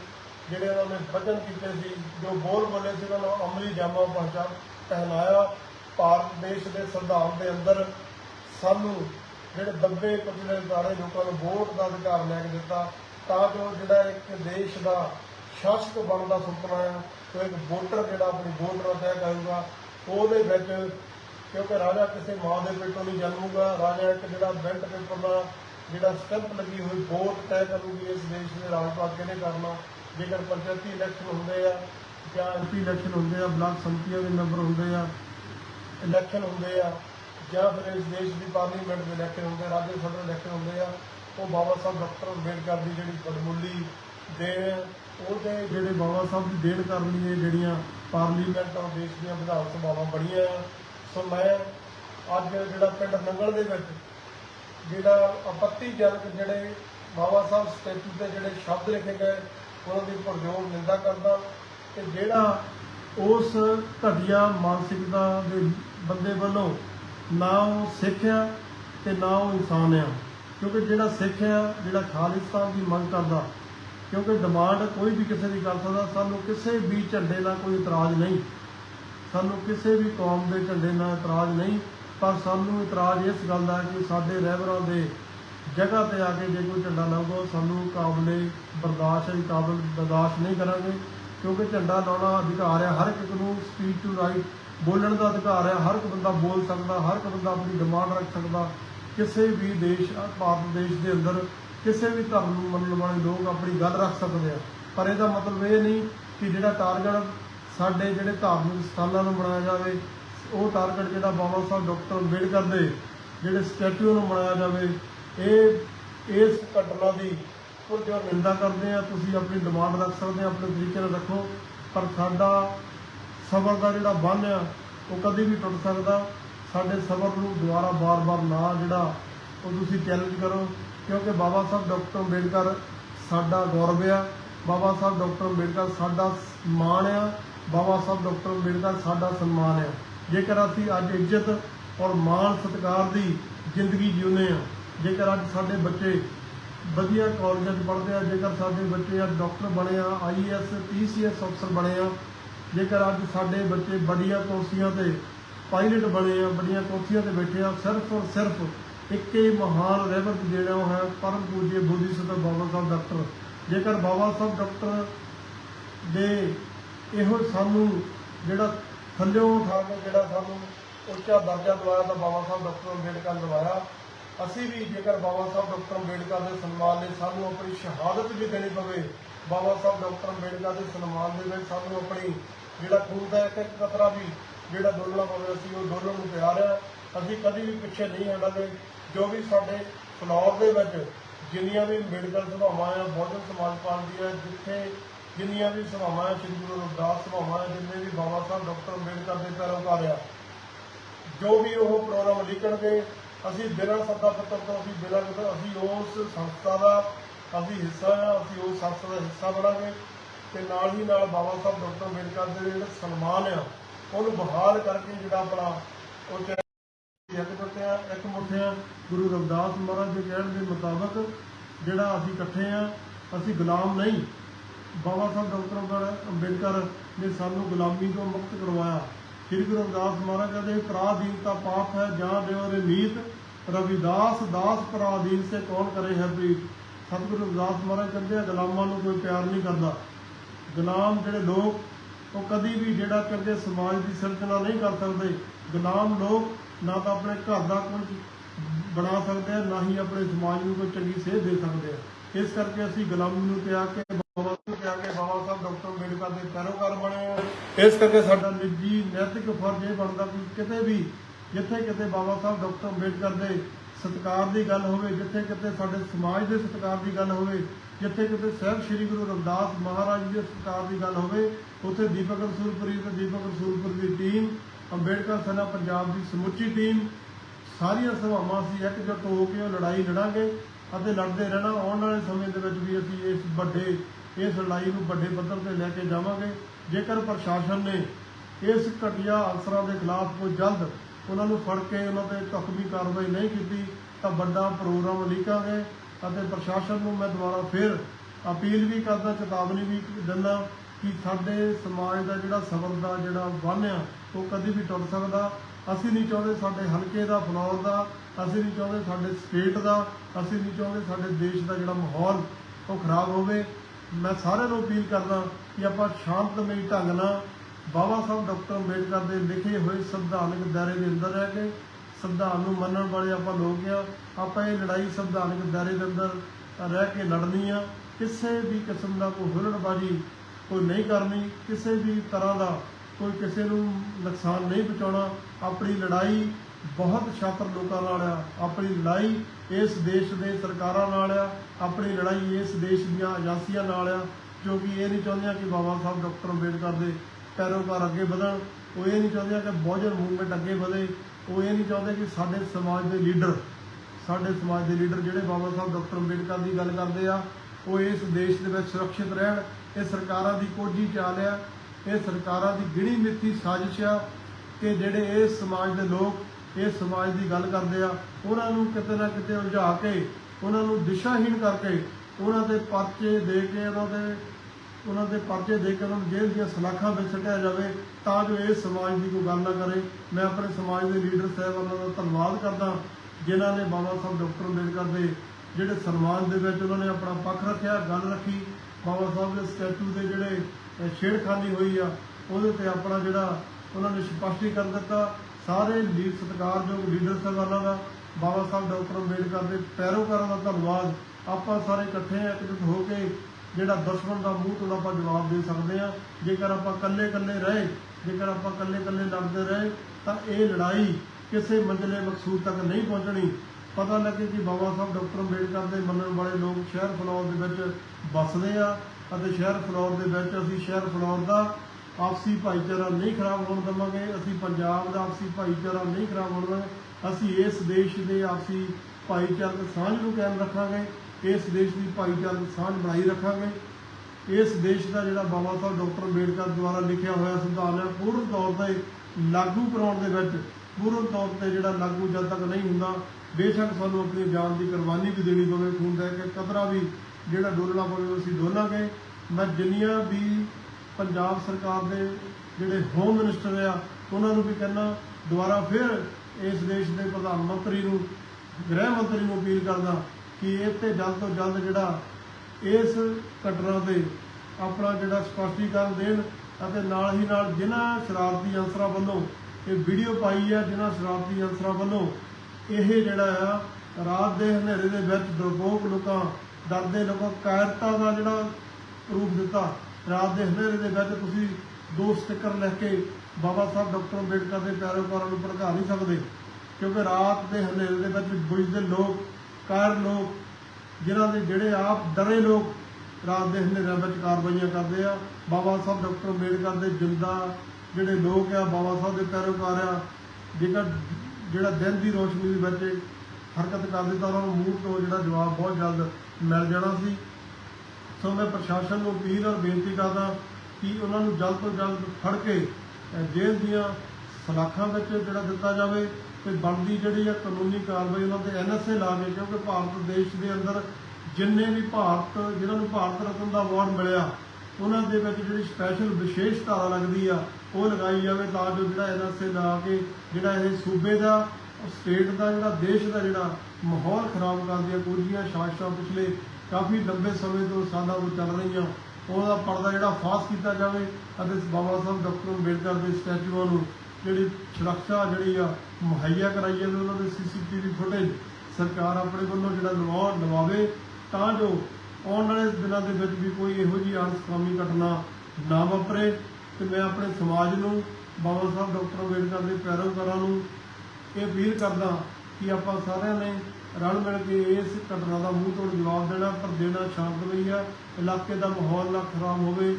ਜਿਹੜੇ ਉਹਨਾਂ ਨੇ ਵਚਨ ਕੀਤੇ ਸੀ, ਜੋ ਬੋਲ ਬੋਲੇ ਸੀ, ਉਹਨਾਂ ਨੂੰ ਅਮਲੀ ਜਾਮਾ ਪਹੁੰਚਾ ਪਹਿਨਾਇਆ। ਭਾਰਤ ਦੇਸ਼ ਦੇ ਸੰਵਿਧਾਨ ਦੇ ਅੰਦਰ ਸਾਨੂੰ ਜਿਹੜੇ ਦੱਬੇ ਕੁਚਲੇ ਸਾਰੇ ਲੋਕਾਂ ਨੂੰ ਵੋਟ ਦਾ ਅਧਿਕਾਰ ਲੈ ਕੇ ਦਿੱਤਾ ਤਾਂ ਜੋ ਜਿਹੜਾ ਇੱਕ ਦੇਸ਼ ਦਾ ਸ਼ਾਸਕ ਬਣਨ ਦਾ ਸੁਪਨਾ ਹੈ ਉਹ ਇੱਕ ਵੋਟਰ ਜਿਹੜਾ ਆਪਣੀ ਵੋਟ ਨੂੰ ਤੈਅ ਕਰੂਗਾ, ਉਹਦੇ ਵਿੱਚ ਕਿਉਂਕਿ ਰਾਜਾ ਕਿਸੇ ਮਾਂ ਦੇ ਪੇਟੋਂ ਨਹੀਂ ਜਨਮੂਗਾ, ਰਾਜਾ ਇੱਕ ਜਿਹੜਾ ਬੈਂਕ ਪੇਪਰ ਦਾ ਜਿਹੜਾ ਸਟੈਂਪ ਲੱਗੀ ਹੋਈ ਵੋਟ ਤੈਅ ਕਰੂਗੀ ਇਸ ਦੇਸ਼ ਦੇ ਰਾਜਪਾਲ ਭਾਗ ਕਿਹਨੇ ਕਰਨਾ। ਜੇਕਰ ਪੰਚਾਇਤੀ ਇਲੈਕਸ਼ਨ ਹੁੰਦੇ ਆ ਜਾਂ ਐਮਪੀ ਇਲੈਕਸ਼ਨ ਹੁੰਦੇ ਆ, ਬਲਾਕ ਸੰਮਤੀਆਂ ਦੇ ਮੈਂਬਰ ਹੁੰਦੇ ਆ ਇਲੈਕਸ਼ਨ ਹੁੰਦੇ ਆ, ਜਾਂ ਫਿਰ ਇਸ ਦੇਸ਼ ਦੀ ਪਾਰਲੀਮੈਂਟ ਦੇ ਇਲੈਕਸ਼ਨ ਹੁੰਦੇ ਆ ਰਾਜ ਸਭਾ ਦੇ ਇਲੈਕਸ਼ਨ ਹੁੰਦੇ ਆ ਉਹ ਬਾਬਾ ਸਾਹਿਬ ਡਾਕਟਰ ਅੰਬੇਡਕਰ ਦੀ ਜਿਹੜੀ ਬੜਮੁੱਲੀ ਦੇਣ ਹੈ, ਉਹਦੇ ਜਿਹੜੇ ਬਾਬਾ ਸਾਹਿਬ ਦੀ ਦੇਣ ਕਰਨ ਲਈ ਜਿਹੜੀਆਂ ਪਾਰਲੀਮੈਂਟ ਔਰ ਦੇਸ਼ ਦੀਆਂ ਵਿਧਾਨ ਸਭਾਵਾਂ ਬਣੀਆਂ ਆ। ਸੋ ਮੈਂ ਅੱਜ ਜਿਹੜਾ ਪਿੰਡ ਨੰਗਲ ਦੇ ਵਿੱਚ ਜਿਹੜਾ ਆਪੱਤੀਜਨਕ ਜਿਹੜੇ ਬਾਬਾ ਸਾਹਿਬ ਸਟੈਚੂ ਤੇ ਜਿਹੜੇ ਸ਼ਬਦ ਲਿਖੇ ਗਏ ਉਹਨਾਂ ਦੀ ਪਰਜੋਰ ਨਿੰਦਾ ਕਰਦਾ ਤੇ ਜਿਹੜਾ ਉਸ ਘਟੀਆ ਮਾਨਸਿਕਤਾ ਦੇ ਬੰਦੇ ਵੱਲੋਂ ਨਾ ਉਹ ਸਿੱਖ ਆ ਤੇ ਨਾ ਉਹ ਇਨਸਾਨ ਆ। ਕਿਉਂਕਿ ਜਿਹੜਾ ਸਿੱਖ ਆ ਜਿਹੜਾ ਖਾਲਿਸਤਾਨ ਦੀ ਮੰਗ ਕਰਦਾ, ਕਿਉਂਕਿ ਡਿਮਾਂਡ ਕੋਈ ਵੀ ਕਿਸੇ ਦੀ ਕਰ ਸਕਦਾ, ਸਾਨੂੰ ਕਿਸੇ ਵੀ ਝੰਡੇ ਨਾਲ ਕੋਈ ਇਤਰਾਜ਼ ਨਹੀਂ। ਸਾਨੂੰ ਕਿਸੇ ਵੀ ਕੌਮ ਦੇ ਝੰਡੇ ਨਾਲ ਇਤਰਾਜ਼ ਨਹੀਂ, ਪਰ ਸਾਨੂੰ ਇਤਰਾਜ਼ ਇਸ ਗੱਲ ਦਾ ਕਿ ਸਾਡੇ ਰਹਿਬਰਾਂ ਦੇ ਜਗ੍ਹਾ ਤੇ ਆ ਕੇ ਜੇ ਕੋਈ ਝੰਡਾ ਲਾਊਗਾ ਉਹ ਸਾਨੂੰ ਕਾਬਲੇ, ਬਰਦਾਸ਼ਤ ਹੈ ਕਾਬਲ ਬਰਦਾਸ਼ਤ ਨਹੀਂ ਕਰਾਂਗੇ। ਕਿਉਂਕਿ ਝੰਡਾ ਲਾਉਣਾ ਅਧਿਕਾਰ ਹੈ, ਹਰ ਇੱਕ ਨੂੰ ਸਪੀਚ ਟੂ ਰਾਈਟ ਬੋਲਣ ਦਾ ਅਧਿਕਾਰ ਹੈ, ਹਰ ਇੱਕ ਬੰਦਾ ਬੋਲ ਸਕਦਾ, ਹਰ ਇੱਕ ਬੰਦਾ ਆਪਣੀ ਡਿਮਾਂਡ ਰੱਖ ਸਕਦਾ। ਕਿਸੇ ਵੀ ਦੇਸ਼ ਭਾਰਤ ਦੇਸ਼ ਦੇ ਅੰਦਰ ਕਿਸੇ ਵੀ ਧਰਮ ਨੂੰ ਮੰਨਣ ਵਾਲੇ ਲੋਕ ਆਪਣੀ ਗੱਲ ਰੱਖ ਸਕਦੇ ਆ। ਪਰ ਇਹਦਾ ਮਤਲਬ ਇਹ ਨਹੀਂ ਕਿ ਜਿਹੜਾ ਟਾਰਗੇਟ ਸਾਡੇ ਜਿਹੜੇ ਧਾਰਮਿਕ ਸਥਾਨਾਂ ਨੂੰ ਬਣਾਇਆ ਜਾਵੇ, ਉਹ ਟਾਰਗੇਟ ਜਿਹੜਾ ਬਾਬਾ ਸਾਹਿਬ ਡਾਕਟਰ ਅੰਬੇਡਕਰ ਦੇ ਜਿਹੜੇ ਸਟੈਚੂ ਨੂੰ ਬਣਾਇਆ ਜਾਵੇ, ਇਹ, ਇਸ ਘਟਨਾ ਦੀ ਉਹ ਪੁਰਜੋਰ ਨਿੰਦਾ ਕਰਦੇ ਆ। ਤੁਸੀਂ ਆਪਣੀ ਡਿਮਾਂਡ ਰੱਖ ਸਕਦੇ ਆ, ਆਪਣੇ ਤਰੀਕੇ ਨਾਲ ਰੱਖੋ। ਪਰ ਸਾਡਾ ਸਬਰ ਦਾ ਜਿਹੜਾ ਬੰਨ ਆ, ਉਹ ਕਦੀ ਵੀ ਟੁੱਟ ਸਕਦਾ। ਸਾਡੇ ਸਬਰ ਨੂੰ ਦੁਬਾਰਾ ਬਾਰ-ਬਾਰ ਨਾ ਜਿਹੜਾ, ਉਹ ਤੁਸੀਂ ਚੈਲੰਜ ਕਰੋ। ਕਿਉਂਕਿ ਬਾਬਾ ਸਾਹਿਬ ਡਾਕਟਰ ਅੰਬੇਡਕਰ ਸਾਡਾ ਗੌਰਵ ਆ। ਬਾਬਾ ਸਾਹਿਬ ਡਾਕਟਰ ਅੰਬੇਡਕਰ ਸਾਡਾ ਮਾਣ ਆ। ਬਾਬਾ ਸਾਹਿਬ ਡਾਕਟਰ ਅੰਬੇਡਕਰ ਸਾਡਾ ਸਨਮਾਨ ਆ। ਜੇਕਰ ਅਸੀਂ ਅੱਜ ਇੱਜ਼ਤ ਔਰ ਮਾਣ ਸਤਿਕਾਰ ਦੀ ਜ਼ਿੰਦਗੀ ਜਿਉਂਦੇ ਆ ਜੇਕਰ ਅੱਜ ਸਾਡੇ ਬੱਚੇ ਵਧੀਆ ਕਾਲਜਾਂ 'ਚ ਪੜ੍ਹਦੇ ਆ, ਜੇਕਰ ਸਾਡੇ ਬੱਚੇ ਅੱਜ ਡਾਕਟਰ ਬਣੇ ਆ ਆਈਐਸ ਪੀਸੀਐਸ ਅਫਸਰ ਬਣੇ ਆ, ਜੇਕਰ ਅੱਜ ਸਾਡੇ ਬੱਚੇ ਵੱਡੀਆਂ ਕੁਰਸੀਆਂ ਤੇ ਪਾਇਲਟ ਬਣੇ ਆ ਵੱਡੀਆਂ ਕੋਠੀਆਂ ਤੇ ਬੈਠੇ ਆ, ਸਿਰਫ ਔਰ ਸਿਰਫ ਇੱਕ ਹੀ ਮਹਾਨ ਰਹਿਬਰ ਜਿਹੜਾ ਉਹ ਹੈ ਪਰਮ ਪੂਜਯ ਬੋਧੀ ਸਤਿ ਬਾਬਾ ਸਾਹਿਬ ਡਾਕਟਰ। ਜੇਕਰ ਬਾਬਾ ਸਾਹਿਬ ਡਾਕਟਰ ਦੇ ਇਹੋ ਸਾਨੂੰ ਜਿਹੜਾ ਥੱਲਿਓਂ ਉਠਾ ਕੇ ਜਿਹੜਾ ਸਾਨੂੰ ਉੱਚਾ ਦਰਜਾ ਦਵਾਇਆ ਤਾਂ ਬਾਬਾ ਸਾਹਿਬ ਡਾਕਟਰ ਅੰਬੇਡਕਰ ਦਵਾਇਆ। ਅਸੀਂ ਵੀ ਜੇਕਰ ਬਾਬਾ ਸਾਹਿਬ ਡਾਕਟਰ ਅੰਬੇਡਕਰ ਦੇ ਸਨਮਾਨ ਲਈ ਸਾਨੂੰ ਆਪਣੀ ਸ਼ਹਾਦਤ ਵੀ ਦੇਣੀ ਪਵੇ, ਬਾਬਾ ਸਾਹਿਬ ਡਾਕਟਰ ਅੰਬੇਡਕਰ ਦੇ ਸਨਮਾਨ ਦੇ ਵਿੱਚ ਸਾਨੂੰ ਆਪਣੀ ਜਿਹੜਾ ਖੂਨ ਦਾ ਇੱਕ ਇੱਕ ਕਤਰਾ ਵੀ ਜਿਹੜਾ ਡੋਲਣਾ ਪਵੇ ਅਸੀਂ ਉਹ ਡੋਲਣ ਨੂੰ ਤਿਆਰ ਆ ਅਸੀਂ ਕਦੀ ਵੀ ਪਿੱਛੇ ਨਹੀਂ ਹਟਾਂਗੇ ਜੋ ਵੀ ਸਾਡੇ ਫਲੋਰ ਦੇ ਵਿੱਚ ਜਿੰਨੀਆਂ ਵੀ ਮੈਡੀਕਲ ਸਭਾਵਾਂ ਆ, ਬਹੁਜਨ ਸਮਾਜ ਪਾਰਟੀ ਆ, ਜਿੱਥੇ ਜਿੰਨੀਆਂ ਵੀ ਸਭਾਵਾਂ ਆ, ਸ੍ਰੀ ਗੁਰੂ ਰਵਿਦਾਸ ਸਭਾਵਾਂ ਆ, ਜਿੰਨੇ ਵੀ ਬਾਬਾ ਸਾਹਿਬ, ਡਾਕਟਰ ਅੰਬੇਡਕਰ ਦੇ ਪੈਰੋਕਾਰ ਆ ਜੋ ਵੀ ਉਹ ਪ੍ਰੋਗਰਾਮ ਲਿਖਣਗੇ, ਅਸੀਂ ਬਿਨਾਂ ਸੱਦਾ ਪੱਤਰ ਤੋਂ, ਅਸੀਂ ਬਿਨਾਂ ਅਸੀਂ ਉਸ ਸੰਸਥਾ ਦਾ, ਅਸੀਂ ਹਿੱਸਾ ਆ, ਅਸੀਂ ਉਸ ਸੰਸਥਾ ਦਾ ਹਿੱਸਾ ਬਣਾਂਗੇ। ਤੇ ਨਾਲ ਹੀ ਨਾਲ ਬਾਬਾ ਸਾਹਿਬ, ਡਾਕਟਰ ਅੰਬੇਡਕਰ ਦੇ ਜਿਹੜੇ ਸਨਮਾਨ ਆ ਉਹਨੂੰ ਬਹਾਲ ਕਰਕੇ ਜਿਹੜਾ ਆਪਣਾ ਉਹ ਚ- ਇੱਕ ਟੁੱਟਿਆ ਇੱਕ ਮੁੱਠਿਆ ਗੁਰੂ ਰਵਿਦਾਸ ਮਹਾਰਾਜ ਦੇ ਕਹਿਣ ਦੇ ਮੁਤਾਬਕ ਜਿਹੜਾ ਅਸੀਂ ਇਕੱਠੇ ਆ, ਅਸੀਂ ਗੁਲਾਮ ਨਹੀਂ। ਬਾਬਾ ਸਾਹਿਬ ਡਾਕਟਰ ਅੰਬੇਡ- ਨੇ ਸਾਨੂੰ ਗੁਲਾਮੀ ਤੋਂ ਮੁਕਤ ਕਰਵਾਇਆ। ਸ੍ਰੀ ਗੁਰੂ ਰਵਿਦਾਸ ਮਹਾਰਾਜ ਕਹਿੰਦੇ ਪ੍ਰਾਦੀਨਤਾ ਪਾਪ ਹੈ, ਜਾਂ ਦਿਓ ਨੀਤ ਰਵਿਦਾਸ ਦਾਸ ਪ੍ਰਾਦੀਨ ਸੇ ਕੌਣ ਕਰੇ ਹੈ ਪ੍ਰੀਤ ਸਤਿਗੁਰੂ ਰਵਿਦਾਸ ਮਹਾਰਾਜ ਕਹਿੰਦੇ ਗੁਲਾਮਾਂ ਨੂੰ ਕੋਈ ਪਿਆਰ ਨਹੀਂ ਕਰਦਾ। ਗੁਲਾਮ ਜਿਹੜੇ ਲੋਕ ਉਹ ਕਦੀ ਵੀ ਜਿਹੜਾ ਚੰਗੇ ਸਮਾਜ ਦੀ ਸਿਰਜਣਾ ਨਹੀਂ ਕਰ ਸਕਦੇ, ਗੁਲਾਮ ਲੋਕ ਨਾ ਤਾਂ ਆਪਣੇ ਘਰ ਦਾ ਕੁਝ ਬਣਾ ਸਕਦੇ ਆ, ਨਾ ਹੀ ਆਪਣੇ ਸਮਾਜ ਨੂੰ ਕੋਈ ਚੰਗੀ ਸੇਧ ਦੇ ਸਕਦੇ ਆ। ਇਸ ਕਰਕੇ ਅਸੀਂ ਗੁਲਾਮੀ ਨੂੰ ਤਿਆਗ ਕੇ ਬਾਬਾ ਨੂੰ ਤਿਆਗ ਕੇ ਬਾਬਾ ਸਾਹਿਬ, ਡਾਕਟਰ ਅੰਬੇਡਕਰ ਦੇ ਪੈਰੋਕਾਰ ਬਣੇ ਆ। ਇਸ ਕਰਕੇ ਸਾਡਾ ਨਿੱਜੀ ਨੈਤਿਕ ਫਰਜ਼ ਇਹ ਬਣਦਾ ਕਿ ਕਿਤੇ ਵੀ, ਜਿੱਥੇ ਕਿਤੇ ਬਾਬਾ ਸਾਹਿਬ, ਡਾਕਟਰ ਅੰਬੇਡਕਰ ਦੇ ਸਤਿਕਾਰ ਦੀ ਗੱਲ ਹੋਵੇ, ਜਿੱਥੇ ਕਿਤੇ ਸਾਡੇ ਸਮਾਜ ਦੇ ਸਤਿਕਾਰ ਦੀ ਗੱਲ ਹੋਵੇ, ਜਿੱਥੇ ਕਿਤੇ ਸਾਹਿਬ ਸ੍ਰੀ ਗੁਰੂ ਰਵਿਦਾਸ ਮਹਾਰਾਜ ਜੀ ਦੇ ਸਤਿਕਾਰ ਦੀ ਗੱਲ ਹੋਵੇ, ਉੱਥੇ ਦੀਪਕ ਰਸੂਲਪੁਰੀ ਤੇ ਦੀਪਕ ਰਸੂਲਪੁਰ ਦੀ ਟੀਮ ਅੰਬੇਡਕਰ ਸੈਨਾ ਪੰਜਾਬ ਦੀ ਸਮੁੱਚੀ ਟੀਮ ਸਾਰੀਆਂ ਸਭਾਵਾਂ ਅਸੀਂ ਇਕਜੁੱਟ ਹੋ ਕੇ ਉਹ ਲੜਾਈ ਲੜਾਂਗੇ ਅਤੇ ਲੜਦੇ ਰਹਿਣਾ, ਆਉਣ ਵਾਲੇ ਸਮੇਂ ਦੇ ਵਿੱਚ ਵੀ ਅਸੀਂ ਇਸ ਵੱਡੇ, ਇਸ ਲੜਾਈ ਨੂੰ ਵੱਡੇ ਪੱਧਰ ਤੇ ਲੈ ਕੇ ਜਾਵਾਂਗੇ। ਜੇਕਰ ਪ੍ਰਸ਼ਾਸਨ ਨੇ ਇਸ ਘਟੀਆ ਅਨਸਰਾਂ ਦੇ ਖਿਲਾਫ ਕੋਈ ਜਲਦ ਉਹਨਾਂ ਨੂੰ ਫੜ ਕੇ ਉਹਨਾਂ ਤੇ ਢੁਕਵੀਂ ਕਾਰਵਾਈ ਨਹੀਂ ਕੀਤੀ, ਤਾਂ ਵੱਡਾ ਪ੍ਰੋਗਰਾਮ ਲਿਖਾਂਗੇ ਅਤੇ ਪ੍ਰਸ਼ਾਸਨ ਨੂੰ ਮੈਂ ਦੁਬਾਰਾ ਫਿਰ ਅਪੀਲ ਵੀ ਕਰਦਾ, ਚੇਤਾਵਨੀ ਵੀ ਦਿੰਦਾ ਕਿ ਸਾਡੇ ਸਮਾਜ ਦਾ ਜਿਹੜਾ ਸਬਰ ਦਾ ਜਿਹੜਾ ਬੰਨ੍ਹ ਆ, ਉਹ ਕਦੇ ਵੀ ਟੁੱਟ ਸਕਦਾ। ਅਸੀਂ ਨਹੀਂ ਚਾਹੁੰਦੇ ਸਾਡੇ ਹਲਕੇ ਦਾ, ਫਲੋਰ ਦਾ, ਅਸੀਂ ਨਹੀਂ ਚਾਹੁੰਦੇ ਸਾਡੇ ਸਟੇਟ ਦਾ, ਅਸੀਂ ਨਹੀਂ ਚਾਹੁੰਦੇ ਸਾਡੇ ਦੇਸ਼ ਦਾ ਜਿਹੜਾ ਮਾਹੌਲ ਉਹ ਖਰਾਬ ਹੋਵੇ। ਮੈਂ ਸਾਰਿਆਂ ਨੂੰ ਅਪੀਲ ਕਰਦਾ ਕਿ ਆਪਾਂ ਸ਼ਾਂਤਮਈ ਢੰਗ ਨਾਲ ਬਾਬਾ ਸਾਹਿਬ ਡਾਕਟਰ ਅੰਬੇਡਕਰ ਦੇ ਲਿਖੇ ਹੋਏ ਸੰਵਿਧਾਨਕ ਦਾਇਰੇ ਦੇ ਅੰਦਰ ਰਹਿ ਕੇ ਸੰਵਿਧਾਨ ਨੂੰ ਮੰਨਣ ਵਾਲੇ ਆਪਾਂ ਲੋਕ ਆ, ਆਪਾਂ ਇਹ ਲੜਾਈ ਸੰਵਿਧਾਨਕ ਦਾਇਰੇ ਦੇ ਅੰਦਰ ਰਹਿ ਕੇ ਲੜਨੀ ਆ। ਕਿਸੇ ਵੀ ਕਿਸਮ ਦਾ ਕੋਈ ਹੁਲੜਬਾਜੀ ਕੋਈ ਨਹੀਂ ਕਰਨੀ, ਕਿਸੇ ਵੀ ਤਰ੍ਹਾਂ ਦਾ ਕੋਈ ਕਿਸੇ ਨੂੰ ਨੁਕਸਾਨ ਨਹੀਂ ਪਹੁੰਚਾਉਣਾ। ਆਪਣੀ ਲੜਾਈ ਬਹੁਤ ਸ਼ਾਤਰ ਲੋਕਾਂ ਨਾਲ ਆ। ਆਪਣੀ ਲੜਾਈ ਇਸ ਦੇਸ਼ ਦੇ ਸਰਕਾਰਾਂ ਨਾਲ ਆ। ਆਪਣੀ ਲੜਾਈ ਇਸ ਦੇਸ਼ ਦੀਆਂ ਏਜੰਸੀਆਂ ਨਾਲ ਆ, ਜੋ ਕਿ ਇਹ ਨਹੀਂ ਚਾਹੁੰਦੀਆਂ ਕਿ ਬਾਬਾ ਸਾਹਿਬ ਡਾਕਟਰ ਅੰਬੇਡਕਰ ਦੇ ਪੈਰੋਕਾਰ ਅੱਗੇ ਵਧਣ, ਉਹ ਇਹ ਨਹੀਂ ਚਾਹੁੰਦੇ ਕਿ ਬਹੁਜਨ ਮੂਵਮੈਂਟ ਅੱਗੇ ਵਧੇ, ਉਹ ਇਹ ਨਹੀਂ ਚਾਹੁੰਦੇ ਕਿ ਸਾਡੇ ਸਮਾਜ ਦੇ ਲੀਡਰ ਸਾਡੇ ਸਮਾਜ ਦੇ ਲੀਡਰ ਜਿਹੜੇ ਬਾਬਾ ਸਾਹਿਬ ਡਾਕਟਰ ਅੰਬੇਡਕਰ ਦੀ ਗੱਲ ਕਰਦੇ ਆ, ਉਹ ਇਸ ਦੇਸ਼ ਦੇ ਵਿੱਚ ਸੁਰੱਖਿਅਤ ਰਹਿਣ, ਇਹ ਸਰਕਾਰਾਂ ਦੀ ਕੋਝੀ ਚਾਲ ਆ, ਇਹ ਸਰਕਾਰਾਂ ਦੀ ਗਿਣੀ ਮਿੱਥੀ ਸਾਜ਼ਿਸ਼ ਆ ਕਿ ਜਿਹੜੇ ਇਸ ਸਮਾਜ ਦੇ ਲੋਕ ਇਸ ਸਮਾਜ ਦੀ ਗੱਲ ਕਰਦੇ ਆ, ਉਹਨਾਂ ਨੂੰ ਕਿਤੇ ਨਾ ਕਿਤੇ ਉਲਝਾ ਕੇ, ਉਹਨਾਂ ਨੂੰ ਦਿਸ਼ਾਹੀਣ ਕਰਕੇ, ਉਹਨਾਂ ਦੇ ਪਰਚੇ ਦੇ ਕੇ, ਉਹਨਾਂ ਦੇ ਉਹਨਾਂ ਦੇ ਪਰਚੇ ਦੇ ਕੇ ਉਹਨਾਂ ਨੂੰ ਜੇਲ੍ਹ ਦੀਆਂ ਸਲਾਖਾਂ ਵਿੱਚ ਸੱਟਿਆ ਜਾਵੇ ਤਾਂ ਜੋ ਇਸ ਸਮਾਜ ਦੀ ਕੋਈ ਗੱਲ ਨਾ ਕਰੇ। ਮੈਂ ਆਪਣੇ ਸਮਾਜ ਦੇ ਲੀਡਰ ਸਾਹਿਬਾਨਾਂ ਦਾ ਧੰਨਵਾਦ ਕਰਦਾ ਜਿਨ੍ਹਾਂ ਨੇ ਬਾਬਾ ਸਾਹਿਬ ਡਾਕਟਰ ਅੰਬੇਡਕਰ ਦੇ ਜਿਹੜੇ ਸਨਮਾਨ ਦੇ ਵਿੱਚ ਉਹਨਾਂ ਨੇ ਆਪਣਾ ਪੱਖ ਰੱਖਿਆ ਗੱਲ ਰੱਖੀ। ਬਾਬਾ ਸਾਹਿਬ ਦੇ ਸਟੈਚੂ ਦੇ ਜਿਹੜੇ ਛੇੜਖਾਨੀ ਹੋਈ ਆ ਉਹਦੇ ਤੇ ਆਪਣਾ ਜਿਹੜਾ ਉਹਨਾਂ ਨੇ ਸਪਸ਼ਟੀਕਰਨ ਦਿੱਤਾ। ਸਾਰੇ ਲੀਡ ਸਤਿਕਾਰਯੋਗ ਲੀਡਰ ਸਾਹਿਬਾਨਾਂ ਦਾ ਬਾਬਾ ਸਾਹਿਬ ਡਾਕਟਰ ਅੰਬੇਡਕਰ ਦੇ ਪੈਰੋਕਾਰਾਂ ਦਾ ਧੰਨਵਾਦ। ਆਪਾਂ ਸਾਰੇ ਇਕੱਠੇ ਹਾਂ, ਇਕਜੁੱਟ ਹੋ ਕੇ ਜਿਹੜਾ ਦੁਸ਼ਮਣ ਦਾ ਮੂੰਹ ਤੋਂ ਆਪਾਂ ਜਵਾਬ ਦੇ ਸਕਦੇ ਆ ਜੇਕਰ ਆਪਾਂ ਇਕੱਲੇ ਇਕੱਲੇ ਰਹੇ, ਜੇਕਰ ਆਪਾਂ ਇਕੱਲੇ ਇਕੱਲੇ ਲੜਦੇ ਰਹੇ, ਤਾਂ ਇਹ ਲੜਾਈ ਕਿਸੇ ਮੰਜ਼ਲੇ ਮਕਸੂਦ ਤੱਕ ਨਹੀਂ ਪਹੁੰਚਣੀ। ਪਤਾ ਲੱਗੇ ਕਿ ਬਾਬਾ ਸਾਹਿਬ ਡਾਕਟਰ ਅੰਬੇਡਕਰ ਦੇ ਮੰਨਣ ਵਾਲੇ ਲੋਕ ਸ਼ਹਿਰ ਫਲੌਰ ਦੇ ਵਿੱਚ ਵੱਸਦੇ ਆ ਅਤੇ ਸ਼ਹਿਰ ਫਲੌਰ ਦੇ ਵਿੱਚ ਅਸੀਂ ਸ਼ਹਿਰ ਫਲੌਰ ਦਾ ਆਪਸੀ ਭਾਈਚਾਰਾ ਨਹੀਂ ਖਰਾਬ ਹੋਣ ਦੇਵਾਂਗੇ, ਅਸੀਂ ਪੰਜਾਬ ਦਾ ਆਪਸੀ ਭਾਈਚਾਰਾ ਨਹੀਂ ਖਰਾਬ ਹੋਣ ਦੇਵਾਂਗੇ, ਅਸੀਂ ਇਸ ਦੇਸ਼ ਦੇ ਆਪਸੀ ਭਾਈਚਾਰਕ ਸਾਂਝ ਨੂੰ ਕਾਇਮ ਰੱਖਾਂਗੇ। ਇਸ ਦੇਸ਼ ਦੀ ਭਾਈਚਾਰਕ ਸਾਂਝ ਬਣਾਈ ਰੱਖਾਂਗੇ। ਇਸ ਦੇਸ਼ ਦਾ ਜਿਹੜਾ ਬਾਬਾ ਸਾਹਿਬ ਡਾਕਟਰ ਅੰਬੇਡਕਰ ਦੁਆਰਾ ਲਿਖਿਆ ਹੋਇਆ ਸੰਵਿਧਾਨ ਹੈ, ਪੂਰਨ ਤੌਰ ਤੇ ਲਾਗੂ ਕਰਾਉਣ ਦੇ ਵਿੱਚ, ਪੂਰਨ ਤੌਰ ਤੇ ਜਿਹੜਾ ਲਾਗੂ ਜਦ ਤੱਕ ਨਹੀਂ ਹੁੰਦਾ, ਬੇਸ਼ੱਕ ਸਾਨੂੰ ਆਪਣੀ ਜਾਨ ਦੀ ਕੁਰਬਾਨੀ ਵੀ ਦੇਣੀ ਪਵੇ, ਖੂਨ ਦੇ ਕੇ ਕਤਰਾ ਵੀ ਜਿਹੜਾ ਡੋਲਣਾ ਪਵੇ ਅਸੀਂ ਡੋਲਾਂਗੇ। ਮੈਂ ਜਿੰਨੀਆਂ ਵੀ ਪੰਜਾਬ ਸਰਕਾਰ ਦੇ ਜਿਹੜੇ ਹੋਮ ਮਿਨਿਸਟਰ ਆ, ਉਹਨਾਂ ਨੂੰ ਵੀ ਕਹਿੰਦਾ, ਦੁਬਾਰਾ ਫਿਰ ਇਸ ਦੇਸ਼ ਦੇ ਪ੍ਰਧਾਨ ਮੰਤਰੀ ਨੂੰ, ਗ੍ਰਹਿ ਮੰਤਰੀ ਨੂੰ ਅਪੀਲ ਕਰਦਾ ਕਿ ਇਹ ਤੇ ਜਲਦ ਤੋਂ ਜਲਦ ਜਿਹੜਾ ਇਸ ਘਟਨਾ ਤੇ ਆਪਣਾ ਜਿਹੜਾ ਸਪਸ਼ਟੀਕਰਨ ਦੇਣ ਅਤੇ ਨਾਲ ਹੀ ਨਾਲ ਜਿਨ੍ਹਾਂ ਸ਼ਰਾਰਤੀ ਅਨਸਰਾਂ ਵੱਲੋਂ ਇਹ ਵੀਡੀਓ ਪਾਈ ਹੈ, ਜਿਨ੍ਹਾਂ ਸ਼ਰਾਰਤੀ ਅਨਸਰਾਂ ਵੱਲੋਂ ਇਹ ਜਿਹੜਾ ਆ, ਰਾਤ ਦੇ ਹਨੇਰੇ ਦੇ ਵਿੱਚ ਡਰਪੋਕ ਲੋਕਾਂ, ਡਰਦੇ ਲੋਕਾਂ, ਕਾਇਰਤਾ ਦਾ ਜਿਹੜਾ ਰੂਪ ਦਿੱਤਾ। ਰਾਤ ਦੇ ਹਨੇਰੇ ਦੇ ਵਿੱਚ ਤੁਸੀਂ ਦੋ ਸਟicker ਲਿਖ ਕੇ ਬਾਬਾ ਸਾਹਿਬ ਡਾਕਟਰ ਅੰਬੇਡਕਰ ਦੇ ਪੈਰੋਕਾਰਾਂ ਨੂੰ ਭੜਕਾ ਨਹੀਂ ਸਕਦੇ, ਕਿਉਂਕਿ ਰਾਤ ਦੇ ਹਨੇਰੇ ਦੇ ਵਿੱਚ ਬੁਝਦੇ ਲੋਕ ਕਾਇਰ ਲੋਕ, ਜਿਨ੍ਹਾਂ ਦੇ ਜਿਹੜੇ ਆਪ ਡਰੇ ਲੋਕ, ਰਾਤ ਦੇ ਹਨੇਰਿਆਂ ਵਿੱਚ ਕਾਰਵਾਈਆਂ ਕਰਦੇ ਆ। ਬਾਬਾ ਸਾਹਿਬ ਡਾਕਟਰ ਅੰਬੇਡਕਰ ਦੇ ਜਿੰਦਾ ਜਿਹੜੇ ਲੋਕ ਆ, ਬਾਬਾ ਸਾਹਿਬ ਦੇ ਪੈਰੋਕਾਰ ਆ ਜੇਕਰ ਜਿਹੜਾ ਦਿਨ ਦੀ ਰੋਸ਼ਨੀ ਦੇ ਵਿੱਚ ਹਰਕਤ ਕਰਦੇ ਤਾਂ ਉਹਨਾਂ ਨੂੰ ਮੂੰਹ ਤੋਂ ਜਿਹੜਾ ਜਵਾਬ ਬਹੁਤ ਜਲਦ ਮਿਲ ਜਾਣਾ ਸੀ। ਸੋ ਮੈਂ ਪ੍ਰਸ਼ਾਸਨ ਨੂੰ ਅਪੀਲ ਔਰ ਬੇਨਤੀ ਕਰਦਾ ਕਿ ਉਹਨਾਂ ਨੂੰ ਜਲਦ ਤੋਂ ਜਲਦ ਫੜ ਕੇ ਜੇਲ੍ਹ ਦੀਆਂ ਸਲਾਖਾਂ ਵਿੱਚ ਜਿਹੜਾ ਦਿੱਤਾ ਜਾਵੇ। ਤੇ ਬਣਦੀ ਜਿਹੜੀ ਆ ਕਾਨੂੰਨੀ ਕਾਰਵਾਈ ਉਹਨਾਂ ਤੇ ਐਨਐਸਏ ਲਾ ਕੇ, ਕਿਉਂਕਿ ਭਾਰਤ ਦੇਸ਼ ਦੇ ਅੰਦਰ ਜਿੰਨੇ ਵੀ ਭਾਰਤ ਜਿਹਨਾਂ ਨੂੰ ਭਾਰਤ ਰਤਨ ਦਾ ਅਵਾਰਡ ਮਿਲਿਆ, ਉਹਨਾਂ ਦੇ ਵਿੱਚ ਜਿਹੜੀ ਸਪੈਸ਼ਲ ਵਿਸ਼ੇਸ਼ ਧਾਰਾ ਲੱਗਦੀ ਆ, ਉਹ ਲਗਾਈ ਜਾਵੇ ਤਾਂ ਜੋ ਜਿਹੜਾ ਐਨਐਸਏ ਲਾ ਕੇ, ਜਿਹੜਾ ਇਹ ਸੂਬੇ ਦਾ ਸਟੇਟ ਦਾ, ਜਿਹੜਾ ਦੇਸ਼ ਦਾ ਜਿਹੜਾ ਮਾਹੌਲ ਖਰਾਬ ਕਰਦੀਆਂ ਕੁਝੀਆਂ ਸਾਜ਼ਿਸ਼ਾਂ ਪਿਛਲੇ ਕਾਫੀ ਲੰਬੇ ਸਮੇਂ ਤੋਂ ਸਾਲਾਂ ਤੋਂ ਚੱਲ ਰਹੀਆਂ, ਉਹਦਾ ਪਰਦਾ ਜਿਹੜਾ ਫਾਸ ਕੀਤਾ ਜਾਵੇ, ਅਤੇ ਬਾਬਾ ਸਾਹਿਬ ਡਾਕਟਰ ਅੰਬੇਡਕਰ ਦੇ ਸਟੈਚੂਆਂ ਨੂੰ ਜਿਹੜੀ ਸੁਰੱਖਿਆ ਜਿਹੜੀ ਆ ਮੁਹੱਈਆ ਕਰਾਈ ਜਾਵੇ ਉਹਨਾਂ ਦੇ ਸੀਸੀਟੀਵੀ ਫੁਟੇਜ ਸਰਕਾਰ ਆਪਣੇ ਵੱਲੋਂ ਜਿਹੜਾ ਲਵਾ ਲਵਾਵੇ, ਤਾਂ ਜੋ ਆਉਣ ਵਾਲੇ ਦਿਨਾਂ ਦੇ ਵਿੱਚ ਵੀ ਕੋਈ ਇਹੋ ਜਿਹੀ ਅਣਸਕਾਮੀ ਘਟਨਾ ਨਾ ਵਾਪਰੇ। ਤੇ ਮੈਂ ਆਪਣੇ ਸਮਾਜ ਨੂੰ, ਬਾਬਾ ਸਾਹਿਬ ਡਾਕਟਰ ਅੰਬੇਡਕਰ ਦੇ ਪੈਰੋਕਾਰਾਂ ਨੂੰ ਇਹ ਅਪੀਲ ਕਰਦਾ ਕਿ ਆਪਾਂ ਸਾਰਿਆਂ ਨੇ ਰਲ ਮਿਲ ਕੇ ਇਸ ਘਟਨਾ ਦਾ ਮੂੰਹ ਤੋੜ ਜਵਾਬ ਦੇਣਾ, ਪਰ ਦੇਣਾ ਸ਼ਾਂਤਮਈ ਹੈ। ਇਲਾਕੇ ਦਾ ਮਾਹੌਲ ਨਾ ਖਰਾਬ ਹੋਵੇ।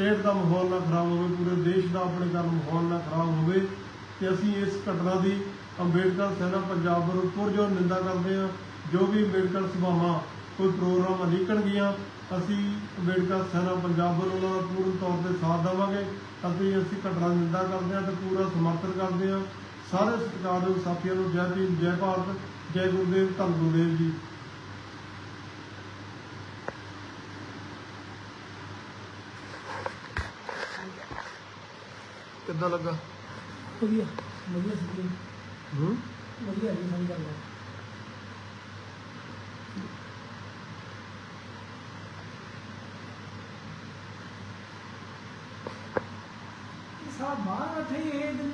ਸਟੇਟ ਦਾ ਮਾਹੌਲ ਨਾ ਖਰਾਬ ਹੋਵੇ, ਪੂਰੇ ਦੇਸ਼ ਦਾ ਆਪਣੇ ਘਰ ਮਾਹੌਲ ਨਾ ਖਰਾਬ ਹੋਵੇ, ਤੇ ਅਸੀਂ ਇਸ ਘਟਨਾ ਦੀ ਅੰਬੇਡਕਰ ਸੈਨਾ ਪੰਜਾਬ ਵੱਲੋਂ ਪੁਰਜੋਰ ਨਿੰਦਾ ਕਰਦੇ ਹਾਂ। ਜੋ ਵੀ ਅੰਬੇਡਕਰ ਸਭਾਵਾਂ, ਕੋਈ ਪ੍ਰੋਗਰਾਮ ਨਿਕਲਣਗੀਆਂ, ਅਸੀਂ ਅੰਬੇਡਕਰ ਸੈਨਾ ਪੰਜਾਬ ਵੱਲੋਂ ਉਹਨਾਂ ਦਾ ਪੂਰਨ ਤੌਰ ਤੇ ਸਾਥ ਦੇਵਾਂਗੇ। ਅਤੇ ਅਸੀਂ ਘਟਨਾ ਦੀ ਨਿੰਦਾ ਕਰਦੇ ਹਾਂ ਤੇ ਪੂਰਾ ਸਮਰਥਨ ਕਰਦੇ ਹਾਂ। ਸਾਰੇ ਸਤਿਕਾਰਯੋਗ ਸਾਥੀਆਂ ਨੂੰ ਜੈ ਭੀਮ, ਜੈ ਭਾਰਤ, ਜੈ ਗੁਰਦੇਵ, ਧੰਨ ਗੁਰਦੇਵ ਜੀ। ਕਿੱਦਾਂ ਲੱਗਾ? ਵਧੀਆ ਵਧੀਆ ਸੀ ਹੂੰ? ਵਧੀਆ ਜੀ ਸਹੀ ਗੱਲ ਸਾਹ ਬਾਹਰ ਬੈਠੇ ਇਹ ਦਿਨ।